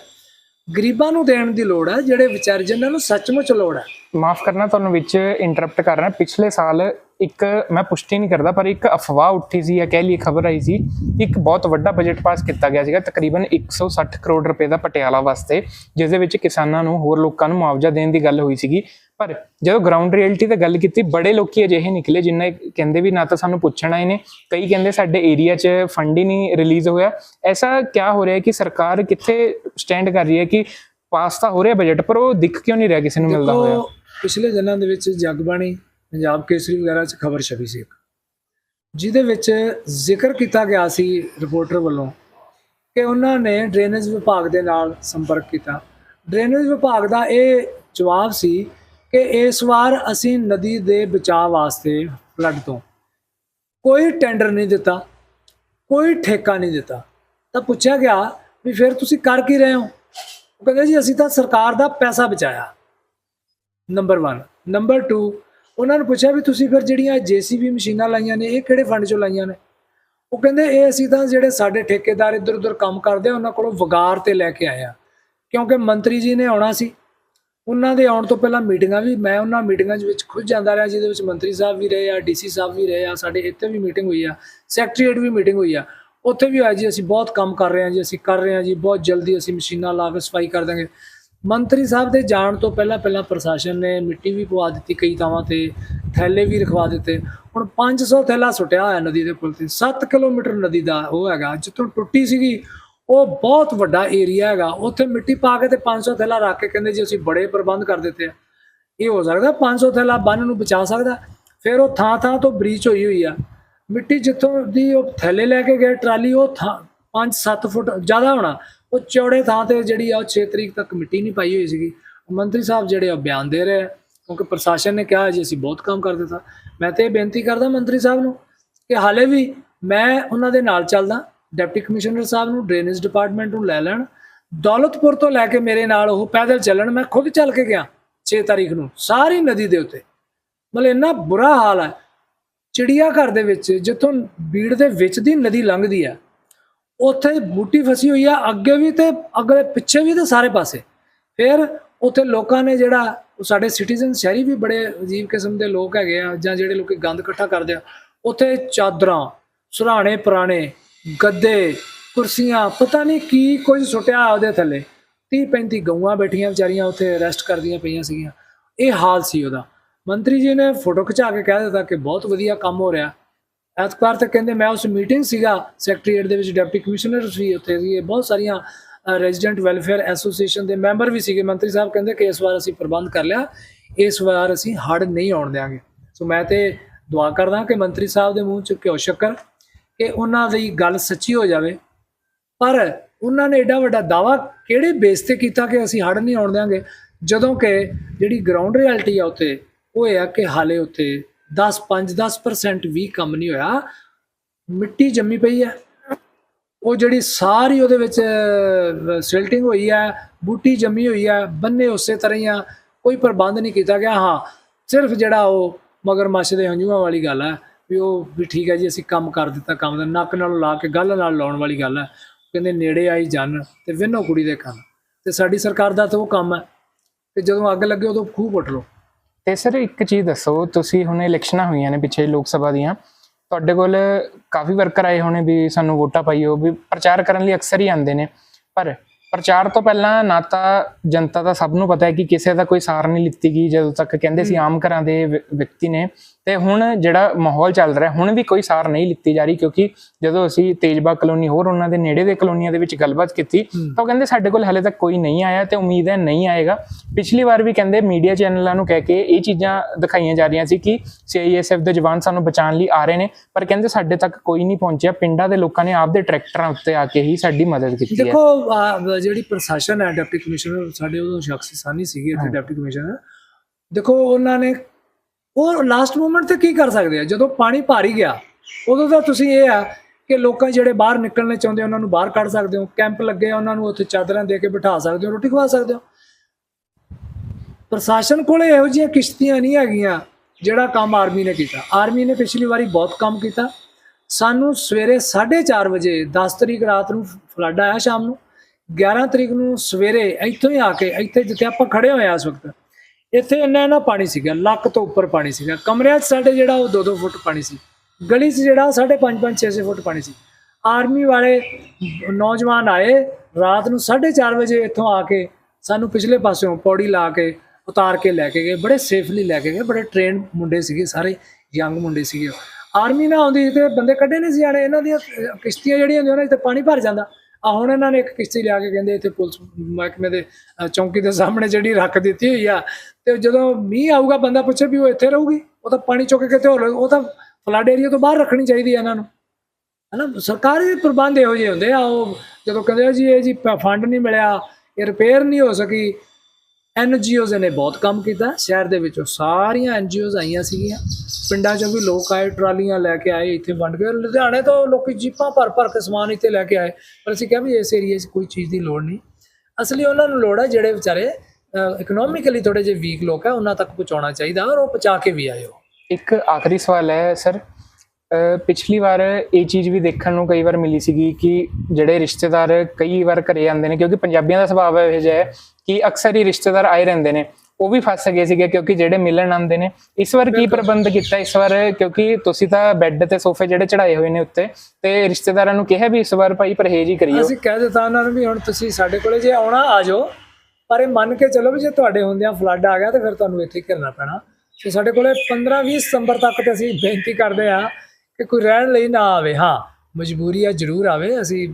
S1: ਗਰੀਬਾਂ ਨੂੰ ਦੇਣ ਦੀ ਲੋੜ ਹੈ, ਜਿਹੜੇ ਵਿਚਾਰੇ ਜਿਨ੍ਹਾਂ ਨੂੰ ਸੱਚਮੁੱਚ ਲੋੜ ਹੈ।
S2: ਮਾਫ ਕਰਨਾ, ਤੁਹਾਨੂੰ ਵਿੱਚ ਇੰਟਰਰਪਟ ਕਰ ਰਿਹਾ। ਪਿਛਲੇ ਸਾਲ ਇੱਕ ਮੈਂ ਪੁਸ਼ਟੀ ਨਹੀਂ ਕਰਦਾ ਪਰ ਇੱਕ ਅਫਵਾਹ ਉੱਠੀ ਸੀ ਜਾਂ ਕਹਿ ਲਈ ਖਬਰ ਆਈ ਸੀ ਇੱਕ ਬਹੁਤ ਵੱਡਾ ਬਜਟ ਪਾਸ ਕੀਤਾ ਗਿਆ ਸੀਗਾ ਤਕਰੀਬਨ 160 ਕਰੋੜ ਰੁਪਏ ਦਾ ਪਟਿਆਲਾ ਵਾਸਤੇ ਜਿਸ ਦੇ ਵਿੱਚ ਕਿਸਾਨਾਂ ਨੂੰ ਹੋਰ ਲੋਕਾਂ ਨੂੰ ਮੁਆਵਜ਼ਾ ਦੇਣ ਦੀ ਗੱਲ ਹੋਈ ਸੀਗੀ। ਪਰ ਜਦੋਂ ਗਰਾਊਂਡ ਰਿਐਲਿਟੀ ਤੇ ਗੱਲ ਕੀਤੀ ਬੜੇ ਲੋਕੀ ਅਜਿਹੇ ਨਿਕਲੇ ਜਿਨ੍ਹਾਂ ਕਹਿੰਦੇ ਵੀ ਨਾ ਤਾਂ ਸਾਨੂੰ ਪੁੱਛਣ ਆਏ ਨੇ ਕਈ ਕਹਿੰਦੇ ਸਾਡੇ ਏਰੀਆ 'ਚ ਫੰਡ ਹੀ ਨਹੀਂ ਰਿਲੀਜ਼ ਹੋਇਆ। ਐਸਾ ਕਿਆ ਹੋ ਰਿਹਾ ਹੈ ਕਿ ਸਰਕਾਰ ਕਿੱਥੇ ਸਟੈਂਡ ਕਰ ਰਹੀ ਹੈ ਕਿ ਪਾਸ ਤਾਂ ਹੋ ਰਿਹਾ ਬਜਟ ਪਰ ਉਹ ਦਿਖ ਕਿਉਂ ਨਹੀਂ ਰਿਹਾ ਕਿਸੇ ਨੂੰ ਮਿਲਦਾ ਹੋਇਆ?
S1: ਪਿਛਲੇ ਦਿਨਾਂ ਦੇ ਵਿੱਚ ਜਗਬਾਣੀ ਪੰਜਾਬ ਕੇਸਰੀ ਵਗੈਰਾ 'ਚ ਖਬਰ ਛਪੀ ਸੀ ਇੱਕ। ਜਿਹਦੇ ਵਿੱਚ ਜ਼ਿਕਰ ਕੀਤਾ ਗਿਆ ਸੀ ਰਿਪੋਰਟਰ ਵੱਲੋਂ ਕਿ ਉਹਨਾਂ ਨੇ ਡਰੇਨੇਜ ਵਿਭਾਗ ਦੇ ਨਾਲ ਸੰਪਰਕ ਕੀਤਾ। ਡਰੇਨੇਜ ਵਿਭਾਗ ਦਾ ਇਹ ਜਵਾਬ ਸੀ ਕਿ ਇਸ ਵਾਰ ਅਸੀਂ ਨਦੀ ਦੇ ਬਚਾਅ ਵਾਸਤੇ ਫਲੱਡ ਤੋਂ ਕੋਈ ਟੈਂਡਰ ਨਹੀਂ ਦਿੱਤਾ, ਕੋਈ ਠੇਕਾ ਨਹੀਂ ਦਿੱਤਾ। ਤਾਂ ਪੁੱਛਿਆ ਗਿਆ ਵੀ ਫਿਰ ਤੁਸੀਂ ਕਰ ਕੀ ਰਹੇ ਹੋ? ਉਹ ਕਹਿੰਦੇ ਜੀ ਅਸੀਂ ਤਾਂ ਸਰਕਾਰ ਦਾ ਪੈਸਾ ਬਚਾਇਆ। ਨੰਬਰ 1 ਨੰਬਰ 2 ਉਹਨਾਂ ਨੂੰ ਪੁੱਛਿਆ ਵੀ ਤੁਸੀਂ ਫਿਰ ਜਿਹੜੀਆਂ ਜੀਸੀਬੀ ਮਸ਼ੀਨਾਂ ਲਾਈਆਂ ਨੇ, ਇਹ ਕਿਹੜੇ ਫੰਡ ਚੋਂ ਲਾਈਆਂ ਨੇ? ਉਹ ਕਹਿੰਦੇ, ਇਹ ਅਸੀਂ ਤਾਂ ਜਿਹੜੇ ਸਾਡੇ ਠੇਕੇਦਾਰ ਇੱਧਰ ਉੱਧਰ ਕੰਮ ਕਰਦੇ ਆ, ਉਹਨਾਂ ਕੋਲੋਂ ਵਗਾਰ ਤੇ ਲੈ ਕੇ ਆਏ ਆ। ਕਿਉਂਕਿ ਮੰਤਰੀ ਜੀ ਨੇ ਆਉਣਾ ਸੀ। ਉਹਨਾਂ ਦੇ ਆਉਣ ਤੋਂ ਪਹਿਲਾਂ ਮੀਟਿੰਗਾਂ ਵੀ, ਮੈਂ ਉਹਨਾਂ ਮੀਟਿੰਗਾਂ ਦੇ ਵਿੱਚ ਖੁਦ ਜਾਂਦਾ ਰਿਹਾ, ਜਿਹਦੇ ਵਿੱਚ ਮੰਤਰੀ ਸਾਹਿਬ ਵੀ ਰਹੇ ਆ, ਡੀਸੀ ਸਾਹਿਬ ਵੀ ਰਹੇ ਆ, ਸਾਡੇ ਇੱਥੇ ਵੀ ਮੀਟਿੰਗ ਹੋਈ ਆ, ਸੈਕਟਰੀਏਟ ਵੀ ਮੀਟਿੰਗ ਹੋਈ ਆ। ਉੱਥੇ ਵੀ ਆ ਜੀ, ਅਸੀਂ ਬਹੁਤ ਕੰਮ ਕਰ ਰਹੇ ਹਾਂ ਜੀ, ਅਸੀਂ ਕਰ ਰਹੇ ਹਾਂ ਜੀ, ਬਹੁਤ ਜਲਦੀ ਅਸੀਂ ਮਸ਼ੀਨਾਂ ਲਾ ਕੇ ਸਫ਼ਾਈ ਕਰ ਦਾਂਗੇ। ਮੰਤਰੀ ਸਾਹਿਬ ਦੇ ਜਾਣ ਤੋਂ ਪਹਿਲਾਂ ਪਹਿਲਾਂ ਪ੍ਰਸ਼ਾਸਨ ਨੇ ਮਿੱਟੀ ਵੀ ਪਵਾ ਦਿੱਤੀ ਕਈ ਥਾਵਾਂ ਤੇ, ਥੈਲੇ ਵੀ ਰਖਵਾ ਦਿੱਤੇ। ਹੁਣ 500 ਥੈਲਾ ਸੁੱਟਿਆ ਹੋਇਆ ਨਦੀ ਦੇ ਪੁਲ ਤੇ। 7 ਕਿਲੋਮੀਟਰ ਨਦੀ ਦਾ ਉਹ ਹੈਗਾ, ਜਿੱਥੋਂ ਟੁੱਟੀ ਸੀਗੀ, ਉਹ ਬਹੁਤ ਵੱਡਾ ਏਰੀਆ ਹੈਗਾ। ਉੱਥੇ ਮਿੱਟੀ ਪਾ ਕੇ ਤੇ 500 ਥੈਲਾ ਰੱਖ ਕੇ ਕਹਿੰਦੇ ਜੀ ਅਸੀਂ ਬੜੇ ਪ੍ਰਬੰਧ ਕਰ ਦਿੱਤੇ ਆ। ਇਹ ਹੋ ਸਕਦਾ 500 ਥੈਲਾ ਬੰਨ ਨੂੰ ਬਚਾ ਸਕਦਾ। ਫਿਰ ਉਹ ਥਾਂ ਥਾਂ ਤੋਂ ਬ੍ਰੀਚ ਹੋਈ ਹੋਈ ਆ। ਮਿੱਟੀ ਜਿੱਥੋਂ ਦੀ ਉਹ ਥੈਲੇ ਲੈ ਕੇ ਗਏ, ਟਰਾਲੀ ਉਹ ਥਾਂ 5-7 ਫੁੱਟ ਜ਼ਿਆਦਾ ਹੋਣਾ। ਉਹ ਚੌੜੇ ਥਾਂ ਤੇ ਜਿਹੜੀ ਆ, ਉਹ 6 ਤਰੀਕ ਤੱਕ ਮਿੱਟੀ ਨਹੀਂ ਪਾਈ ਹੋਈ ਸੀਗੀ। ਮੰਤਰੀ ਸਾਹਿਬ ਜਿਹੜੇ ਆ, ਉਹ ਬਿਆਨ ਦੇ ਰਹੇ ਆ, ਕਿਉਂਕਿ ਪ੍ਰਸ਼ਾਸਨ ਨੇ ਕਿਹਾ ਜੀ, ਅਸੀਂ ਬਹੁਤ ਕੰਮ ਕਰ ਦਿੱਤਾ। ਮੈਂ ਤੇ ਇਹ ਬੇਨਤੀ ਕਰਦਾ ਮੰਤਰੀ ਸਾਹਿਬ ਨੂੰ ਕਿ ਹਾਲੇ ਵੀ ਮੈਂ ਉਹਨਾਂ ਦੇ ਨਾਲ ਚੱਲਦਾ, ਡਿਪਟੀ ਕਮਿਸ਼ਨਰ ਸਾਹਿਬ ਨੂੰ, ਡਰੇਨੇਜ ਡਿਪਾਰਟਮੈਂਟ ਨੂੰ ਲੈ ਲੈਣ। ਦੌਲਤਪੁਰ ਤੋਂ ਲੈ ਕੇ ਮੇਰੇ ਨਾਲ ਉਹ ਪੈਦਲ ਚੱਲਣ, ਮੈਂ ਖੁਦ ਚੱਲ ਕੇ ਗਿਆ 6 ਤਾਰੀਖ ਨੂੰ, ਸਾਰੀ ਨਦੀ ਦੇ ਉੱਤੇ। ਮਤਲਬ ਇੰਨਾ ਬੁਰਾ ਹਾਲ ਹੈ ਚਿੜੀਆ ਘਰ ਦੇ ਵਿੱਚ, ਜਿੱਥੋਂ ਬੀੜ ਦੇ ਵਿੱਚ ਦੀ ਨਦੀ ਲੰਘਦੀ ਆ ਉੱਥੇ ਬੂਟੀ ਫਸੀ ਹੋਈ ਆ, ਅੱਗੇ ਵੀ ਤੇ ਅਗਲੇ ਪਿੱਛੇ ਵੀ ਤੇ ਸਾਰੇ ਪਾਸੇ। ਫਿਰ ਉੱਥੇ ਲੋਕਾਂ ਨੇ ਜਿਹੜਾ ਸਾਡੇ ਸਿਟੀਜ਼ਨ ਸ਼ਹਿਰੀ ਵੀ ਬੜੇ ਅਜੀਬ ਕਿਸਮ ਦੇ ਲੋਕ ਹੈਗੇ ਆ, ਜਾਂ ਜਿਹੜੇ ਲੋਕੀ ਗੰਦ ਇਕੱਠਾ ਕਰਦੇ ਆ, ਉੱਥੇ ਚਾਦਰਾਂ, ਸੁਰਾਣੇ ਪੁਰਾਣੇ, ਗੱਦੇ, ਕੁਰਸੀਆਂ, ਪਤਾ ਨਹੀਂ ਕੀ ਕੁਝ ਸੁੱਟਿਆ ਉਹਦੇ ਥੱਲੇ। 30 35 ਗਊਆਂ ਬੈਠੀਆਂ ਵਿਚਾਰੀਆਂ ਉੱਥੇ ਰੈਸਟ ਕਰਦੀਆਂ ਪਈਆਂ ਸੀਗੀਆਂ। ਇਹ ਹਾਲ ਸੀ ਉਹਦਾ। ਮੰਤਰੀ ਜੀ ਨੇ ਫੋਟੋ ਖਿਚਾ ਕੇ ਕਹਿ ਦਿੱਤਾ ਕਿ ਬਹੁਤ ਵਧੀਆ ਕੰਮ ਹੋ ਰਿਹਾ। ਐਤਵਾਰ ਤੱਕ ਕਹਿੰਦੇ ਮੈਂ ਉਸ ਮੀਟਿੰਗ ਸੀਗਾ ਸੈਕਟਰੀਏਟ ਦੇ ਵਿੱਚ ਡਿਪਟੀ ਕਮਿਸ਼ਨਰ ਸੀ ਉੱਥੇ ਸੀ ਬਹੁਤ ਸਾਰੀਆਂ ਰੈਜ਼ੀਡੈਂਟ ਵੈਲਫੇਅਰ ਐਸੋਸੀਏਸ਼ਨ ਦੇ ਮੈਂਬਰ ਵੀ ਸੀਗੇ। ਮੰਤਰੀ ਸਾਹਿਬ ਕਹਿੰਦੇ ਕਿ ਇਸ ਵਾਰ ਅਸੀਂ ਪ੍ਰਬੰਧ ਕਰ ਲਿਆ, ਇਸ ਵਾਰ ਅਸੀਂ ਹੜ ਨਹੀਂ ਆਉਣ ਦੇਵਾਂਗੇ ਸੋ ਮੈਂ ਤੇ ਦੁਆ ਕਰਦਾ ਕਿ ਮੰਤਰੀ ਸਾਹਿਬ ਦੇ ਮੂੰਹ ਚ ਘਿਓ ਸ਼ੱਕਰ, ਕਿ ਉਹਨਾਂ ਦੀ ਗੱਲ ਸੱਚੀ ਹੋ ਜਾਵੇ। ਪਰ ਉਹਨਾਂ ਨੇ ਐਡਾ ਵੱਡਾ ਦਾਵਾ ਕਿਹੜੇ ਬੇਸ ਤੇ ਕੀਤਾ ਕਿ ਅਸੀਂ ਹੜ ਨਹੀਂ ਆਉਣ ਦੇਵਾਂਗੇ ਜਦੋਂ ਕਿ ਜਿਹੜੀ ਗਰਾਊਂਡ ਰਿਐਲਿਟੀ ਆ ਉੱਥੇ, ਉਹ ਇਹ ਆ ਕਿ ਹਾਲੇ ਉੱਥੇ 10 5 10% ਵੀ ਕੰਮ ਨਹੀਂ ਹੋਇਆ। ਮਿੱਟੀ ਜੰਮੀ ਪਈ ਹੈ। ਉਹ ਜਿਹੜੀ ਸਾਰੀ ਉਹਦੇ ਵਿੱਚ ਸਿਲਟਿੰਗ ਹੋਈ ਹੈ, ਬੂਟੀ ਜੰਮੀ ਹੋਈ ਹੈ, ਬੰਨੇ ਉਸੇ ਤਰ੍ਹਾਂ ਹੀ ਆ। ਕੋਈ ਪ੍ਰਬੰਧ ਨਹੀਂ ਕੀਤਾ ਗਿਆ। ਹਾਂ, ਸਿਰਫ ਜਿਹੜਾ ਉਹ ਮਗਰਮੱਛ ਦੇ ਹੰਝੂਆਂ ਵਾਲੀ ਗੱਲ ਹੈ ਵੀ ਉਹ ਵੀ ਠੀਕ ਹੈ ਜੀ, ਅਸੀਂ ਕੰਮ ਕਰ ਦਿੱਤਾ ਕੰਮ ਦਾ। ਨੱਕ ਨਾਲ ਲਾ ਕੇ ਗੱਲ ਨਾਲ ਲਾਉਣ ਵਾਲੀ ਗੱਲ ਹੈ। ਕਹਿੰਦੇ ਨੇੜੇ ਆਈ ਜਨ ਤੇ ਵਿੰਨੋ ਕੁੜੀ ਦੇ ਕੰਨ। ਤੇ ਸਾਡੀ ਸਰਕਾਰ ਦਾ ਤਾਂ ਉਹ ਕੰਮ ਹੈ। ਕਿ ਜਦੋਂ ਅੱਗ ਲੱਗੇ ਉਦੋਂ ਖੂਹ ਪੁੱਟ ਲਓ।
S2: ਤੇ ਸਰ ਇੱਕ ਚੀਜ਼ ਦੱਸੋ, ਤੁਸੀਂ ਹੁਣ ਇਲੈਕਸ਼ਨਾਂ ਹੋਈਆਂ ਨੇ ਪਿੱਛੇ ਲੋਕ ਸਭਾ ਦੀਆਂ, ਤੁਹਾਡੇ ਕੋਲ ਕਾਫੀ ਵਰਕਰ ਆਏ ਹੋਣੇ ਵੀ ਸਾਨੂੰ ਵੋਟਾਂ ਪਾਈਓ, ਵੀ ਪ੍ਰਚਾਰ ਕਰਨ ਲਈ ਅਕਸਰ ਹੀ ਆਉਂਦੇ ਨੇ, ਪਰ ਪ੍ਰਚਾਰ ਤੋਂ ਪਹਿਲਾਂ ਨਾ ਤਾਂ ਜਨਤਾ ਦਾ ਸਭ ਨੂੰ ਪਤਾ ਹੈ ਕਿ ਕਿਸੇ ਦਾ ਕੋਈ ਸਾਰ ਨਹੀਂ ਲਿੱਤੀ ਗਈ ਜਦੋਂ ਤੱਕ ਕਹਿੰਦੇ ਸੀ ਆਮ ਘਰਾਂ ਦੇ ਵਿਅਕਤੀ ਨੇ। ਤੇ ਹੁਣ ਜਿਹੜਾ ਮਾਹੌਲ ਚੱਲ ਰਿਹਾ ਹੁਣ ਵੀ ਕੋਈ ਸਾਰ ਨਹੀਂ ਲਿੱਤੀ ਜਾ ਰਹੀ ਕਿਉਂਕਿ ਜਦੋਂ ਅਸੀਂ ਤੇਜਬਾਗ ਕਲੋਨੀ ਹੋਰ ਉਹਨਾਂ ਦੇ ਨੇੜੇ ਦੇ ਕਲੋਨੀਆਂ ਦੇ ਵਿੱਚ ਗੱਲਬਾਤ ਕੀਤੀ ਤਾਂ ਉਹ ਕਹਿੰਦੇ ਸਾਡੇ ਕੋਲ ਹਲੇ ਤੱਕ ਕੋਈ ਨਹੀਂ ਆਇਆ ਤੇ ਉਮੀਦ ਹੈ ਨਹੀਂ ਆਏਗਾ। ਪਿਛਲੀ ਵਾਰ ਵੀ ਕਹਿੰਦੇ ਮੀਡੀਆ ਚੈਨਲਾਂ ਨੂੰ ਕਹਿ ਕੇ ਇਹ ਚੀਜ਼ਾਂ ਦਿਖਾਈਆਂ ਜਾ ਰਹੀਆਂ ਸੀ ਕਿ ਸੀਆਈਐਸਐਫ ਦੇ ਜਵਾਨ ਸਾਨੂੰ ਬਚਾਉਣ ਲਈ ਆ ਰਹੇ ਨੇ ਪਰ ਕਹਿੰਦੇ ਸਾਡੇ ਤੱਕ ਕੋਈ ਨਹੀਂ ਪਹੁੰਚਿਆ। ਪਿੰਡਾਂ ਦੇ ਲੋਕਾਂ ਨੇ ਆਪਦੇ ਟਰੈਕਟਰਾਂ ਉੱਤੇ ਆ ਕੇ ਹੀ ਸਾਡੀ ਮਦਦ ਕੀਤੀ ਹੈ।
S1: ਦੇਖੋ ਜਿਹੜੀ ਪ੍ਰਸ਼ਾਸਨ ਹੈ ਡਿਪਟੀ ਕਮਿਸ਼ਨਰ ਸਾਡੇ ਉਦੋਂ ਸ਼ਖਸ ਸਾਨੀ ਸੀਗੇ ਇੱਥੇ ਡਿਪਟੀ ਕਮਿਸ਼ਨਰ ਦੇਖੋ ਉਹਨਾਂ ਨੇ ਉਹ ਲਾਸਟ ਮੂਮੈਂਟ ਤੇ ਕੀ ਕਰ ਸਕਦੇ ਆ? ਜਦੋਂ ਪਾਣੀ ਭਾਰੀ ਗਿਆ ਉਦੋਂ ਤਾਂ ਤੁਸੀਂ ਇਹ ਆ ਕਿ ਲੋਕਾਂ ਜਿਹੜੇ ਬਾਹਰ ਨਿਕਲਣੇ ਚਾਹੁੰਦੇ ਉਹਨਾਂ ਨੂੰ ਬਾਹਰ ਕੱਢ ਸਕਦੇ ਹੋ। ਕੈਂਪ ਲੱਗੇ ਉਹਨਾਂ ਨੂੰ ਉੱਥੇ ਚਾਦਰਾਂ ਦੇ ਕੇ ਬਿਠਾ ਸਕਦੇ ਹੋ ਰੋਟੀ ਖਵਾ ਸਕਦੇ ਹੋ। ਪ੍ਰਸ਼ਾਸਨ ਕੋਲੇ ਇਹੋ ਜਿਹੀਆਂ ਕਿਸ਼ਤੀਆਂ ਨਹੀਂ ਹੈਗੀਆਂ ਜਿਹੜਾ ਕੰਮ ਆਰਮੀ ਨੇ ਕੀਤਾ। ਆਰਮੀ ਨੇ ਪਿਛਲੀ ਵਾਰੀ ਬਹੁਤ ਕੰਮ ਕੀਤਾ। ਸਾਨੂੰ ਸਵੇਰੇ 4:30 ਵਜੇ 10 ਤਰੀਕ ਰਾਤ ਨੂੰ ਫਲੱਡ ਆਇਆ ਸ਼ਾਮ ਨੂੰ। 11 ਤਰੀਕ ਨੂੰ ਸਵੇਰੇ ਇੱਥੋਂ ਹੀ ਆ ਕੇ ਇੱਥੇ ਜਿੱਥੇ ਆਪਾਂ ਖੜੇ ਹੋਏ ਆ ਇਸ ਵਕਤ, ਇੱਥੇ ਇੰਨਾ ਇੰਨਾ ਪਾਣੀ ਸੀਗਾ, ਲੱਕ ਤੋਂ ਉੱਪਰ ਪਾਣੀ ਸੀਗਾ। ਕਮਰਿਆਂ 'ਚ ਸਾਡੇ ਜਿਹੜਾ ਉਹ 2-2 ਫੁੱਟ ਪਾਣੀ ਸੀ। ਗਲੀ 'ਚ ਜਿਹੜਾ 5.5 6-6 ਫੁੱਟ ਪਾਣੀ ਸੀ। ਆਰਮੀ ਵਾਲੇ ਨੌਜਵਾਨ ਆਏ, ਰਾਤ ਨੂੰ 4:30 ਵਜੇ ਇੱਥੋਂ ਆ ਕੇ ਸਾਨੂੰ ਪਿਛਲੇ ਪਾਸਿਓਂ ਪੌੜੀ ਲਾ ਕੇ ਉਤਾਰ ਕੇ ਲੈ ਕੇ ਗਏ। ਬੜੇ ਸੇਫਲੀ ਲੈ ਕੇ ਗਏ। ਬੜੇ ਟ੍ਰੇਨ ਮੁੰਡੇ ਸੀਗੇ, ਸਾਰੇ ਯੰਗ ਮੁੰਡੇ ਸੀਗੇ। ਆਰਮੀ ਨਾ ਆਉਂਦੀ ਤੇ ਬੰਦੇ ਕੱਢੇ ਨਹੀਂ ਸੀ ਜਾਣੇ। ਇਹਨਾਂ ਦੀਆਂ ਕਿਸ਼ਤੀਆਂ ਜਿਹੜੀਆਂ ਹੁੰਦੀਆਂ ਉਹਨਾਂ 'ਚ ਤੇ ਪਾਣੀ ਭਰ ਜਾਂਦਾ। ਆ ਹੁਣ ਇਹਨਾਂ ਨੇ ਇੱਕ ਕਿਸ਼ਤੀ ਲਿਆ ਕੇ ਕਹਿੰਦੇ ਇੱਥੇ ਪੁਲਿਸ ਮਹਿਕਮੇ ਦੇ ਅ, ਚੌਂਕੀ ਦੇ ਸਾਹਮਣੇ ਜਿਹੜੀ ਰੱਖ ਦਿੱਤੀ ਹੋਈ ਆ। ਤੇ ਜਦੋਂ ਮੀਂਹ ਆਊਗਾ ਬੰਦਾ ਪੁੱਛੇ ਵੀ ਉਹ ਇੱਥੇ ਰਹੂਗੀ? ਉਹ ਤਾਂ ਪਾਣੀ ਚੁੱਕ ਕੇ ਕਿਤੇ ਹੋਰ ਉਹ ਤਾਂ ਫਲੱਡ ਏਰੀਆ ਤੋਂ ਬਾਹਰ ਰੱਖਣੀ ਚਾਹੀਦੀ ਹੈ ਇਹਨਾਂ ਨੂੰ। ਹਨਾ ਸਰਕਾਰੀ ਪ੍ਰਬੰਧ ਇਹੋ ਜਿਹੇ ਹੁੰਦੇ ਆ ਉਹ ਜਦੋਂ ਕਹਿੰਦੇ ਆ ਜੀ ਇਹ ਜੀ ਫੰਡ ਨਹੀਂ ਮਿਲਿਆ ਇਹ ਰਿਪੇਅਰ ਨਹੀਂ ਹੋ ਸਕੀ ਐਨਜੀਓਜ਼ ਨੇ ਬਹੁਤ ਕੰਮ ਕੀਤਾ। ਸ਼ਹਿਰ ਦੇ ਵਿੱਚੋਂ ਸਾਰੀਆਂ ਐਨਜੀਓਜ਼ ਆਈਆਂ ਸੀਗੀਆਂ। ਪਿੰਡਾਂ ਚੋਂ ਵੀ ਲੋਕ ਆਏ, ਟਰਾਲੀਆਂ ਲੈ ਕੇ ਆਏ, ਇੱਥੇ ਵੰਡ ਕੇ ਲੁਧਿਆਣੇ ਤੋਂ ਲੋਕੀ ਜੀਪਾਂ ਭਰ ਭਰ ਕੇ ਸਮਾਨ ਇੱਥੇ ਲੈ ਕੇ ਆਏ। ਪਰ ਅਸੀਂ ਕਿਹਾ ਵੀ ਇਸ ਏਰੀਏ 'ਚ ਕੋਈ ਚੀਜ਼ ਦੀ ਲੋੜ ਨਹੀਂ। ਅਸਲੀ ਉਹਨਾਂ ਨੂੰ ਲੋੜ ਹੈ ਜਿਹੜੇ ਵਿਚਾਰੇ ਇਕਨੋਮਿਕਲੀ ਥੋੜੇ ਜਿਹੇ ਵੀਕ ਲੋਕ ਹੈ, ਉਹਨਾਂ ਤੱਕ ਪਹੁੰਚਾਉਣਾ ਚਾਹੀਦਾ ਔਰ ਉਹ ਪਹੁੰਚਾ ਕੇ ਵੀ ਆਏ ਹੋ
S2: ਇੱਕ ਆਖਰੀ ਸਵਾਲ ਹੈ, ਸਰ। ਪਿਛਲੀ ਵਾਰ ਇਹ ਚੀਜ਼ ਵੀ ਦੇਖਣ ਨੂੰ ਕਈ ਵਾਰ ਮਿਲੀ ਸੀਗੀ ਕਿ ਜਿਹੜੇ ਰਿਸ਼ਤੇਦਾਰ ਕਈ ਵਾਰ ਘਰੇ ਆਉਂਦੇ ਨੇ ਕਿਉਂਕਿ ਪੰਜਾਬੀਆਂ ਦਾ ਸੁਭਾਅ ਇਹੋ ਜਿਹਾ ਹੈ ਕਿ ਅਕਸਰ ਹੀ ਰਿਸ਼ਤੇਦਾਰ ਆਏ ਰਹਿੰਦੇ ਨੇ। ਉਹ ਵੀ ਫਸ ਗਏ ਸੀਗੇ ਕਿਉਂਕਿ ਜਿਹੜੇ ਮਿਲਣ ਆਉਂਦੇ ਨੇ। ਇਸ ਵਾਰ ਕੀ ਪ੍ਰਬੰਧ ਕੀਤਾ ਇਸ ਵਾਰ? ਕਿਉਂਕਿ ਤੁਸੀਂ ਤਾਂ ਬੈੱਡ ਤੇ ਸੋਫੇ ਜਿਹੜੇ ਚੜਾਏ ਹੋਏ ਨੇ ਉੱਤੇ ਤੇ ਰਿਸ਼ਤੇਦਾਰਾਂ ਨੂੰ ਕਿਹਾ ਵੀ ਇਸ ਵਾਰ ਭਾਈ ਪਰਹੇਜ਼ ਹੀ ਕਰਿਓ।
S1: ਅਸੀਂ ਕਹਿ ਦਿੱਤਾ ਉਹਨਾਂ ਨੂੰ ਵੀ ਹੁਣ ਤੁਸੀਂ ਸਾਡੇ ਕੋਲੇ ਜੇ ਆਉਣਾ ਆ ਜਾਓ। ਪਰ ਇਹ ਮੰਨ ਕੇ ਚੱਲੋ ਵੀ ਜੇ ਤੁਹਾਡੇ ਹੁੰਦਿਆਂ ਫਲੱਡ ਆ ਗਿਆ ਤੇ ਫਿਰ ਤੁਹਾਨੂੰ ਇੱਥੇ ਹੀ ਘਿਰਨਾ ਪੈਣਾ। ਤੇ ਸਾਡੇ ਕੋਲੇ 15-20 ਸਤੰਬਰ ਤੱਕ ਤੇ ਅਸੀਂ ਬੇਨਤੀ ਕਰਦੇ ਆ ਕਿ ਕੋਈ ਰਹਿਣ ਲਈ ਨਾ ਆਵੇ ਹਾਂ ਮਜਬੂਰੀ ਆ ਜ਼ਰੂਰ ਆਵੇ ਅਸੀਂ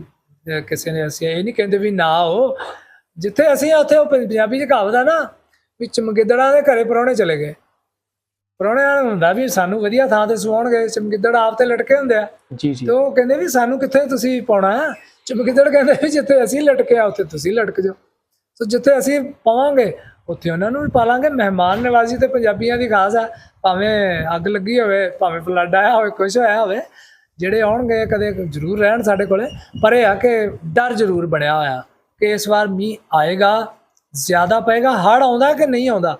S1: ਕਿਸੇ ਨੇ ਅਸੀਂ ਇਹ ਨਹੀਂ ਕਹਿੰਦੇ ਵੀ ਨਾ ਆਓ। ਜਿੱਥੇ ਅਸੀਂ ਆ ਉੱਥੇ ਉਹ ਪੰਜਾਬੀ ਚ ਕਹਾਵਤ ਆ ਨਾ ਵੀ ਚਮਗਿੱਦੜਾਂ ਦੇ ਘਰੇ ਪਰੌਣੇ ਚਲੇ ਗਏ। ਪਰੌਣਿਆਂ ਨੂੰ ਹੁੰਦਾ ਵੀ ਸਾਨੂੰ ਵਧੀਆ ਥਾਂ ਤੇ ਸੁਆਉਣਗੇ ਚਮਗਿੱਦੜ ਆਪ ਤੇ ਲਟਕੇ ਹੁੰਦੇ ਆ।
S2: ਜੀ ਜੀ।
S1: ਤੇ ਉਹ ਕਹਿੰਦੇ ਵੀ ਸਾਨੂੰ ਕਿੱਥੇ ਤੁਸੀਂ ਪਾਉਣਾ ਚਮਗਿੱਦੜ ਕਹਿੰਦੇ ਵੀ ਜਿੱਥੇ ਅਸੀਂ ਲਟਕੇ ਆ ਉੱਥੇ ਤੁਸੀਂ ਲਟਕ ਜਾਓ। ਸੋ ਜਿੱਥੇ ਅਸੀਂ ਪਾਵਾਂਗੇ ਉੱਥੇ ਉਹਨਾਂ ਨੂੰ ਵੀ ਪਾਲਾਂਗੇ ਮਹਿਮਾਨ ਨਵਾਜ਼ੀ ਤੇ ਪੰਜਾਬੀਆਂ ਦੀ ਖਾਸ ਆ। ਭਾਵੇਂ ਅੱਗ ਲੱਗੀ ਹੋਵੇ, ਭਾਵੇਂ ਫਲੱਡ ਆਇਆ ਹੋਵੇ ਕੁਝ ਹੋਇਆ ਹੋਵੇ, ਜਿਹੜੇ ਆਉਣਗੇ ਕਦੇ ਜ਼ਰੂਰ ਰਹਿਣ ਸਾਡੇ ਕੋਲੇ। ਪਰ ਇਹ ਆ ਕਿ ਡਰ ਜ਼ਰੂਰ ਬਣਿਆ ਹੋਇਆ ਕਿ ਇਸ ਵਾਰ ਮੀਂਹ ਆਏਗਾ, ਜ਼ਿਆਦਾ ਪਏਗਾ ਹੜ ਆਉਂਦਾ ਕਿ ਨਹੀਂ ਆਉਂਦਾ?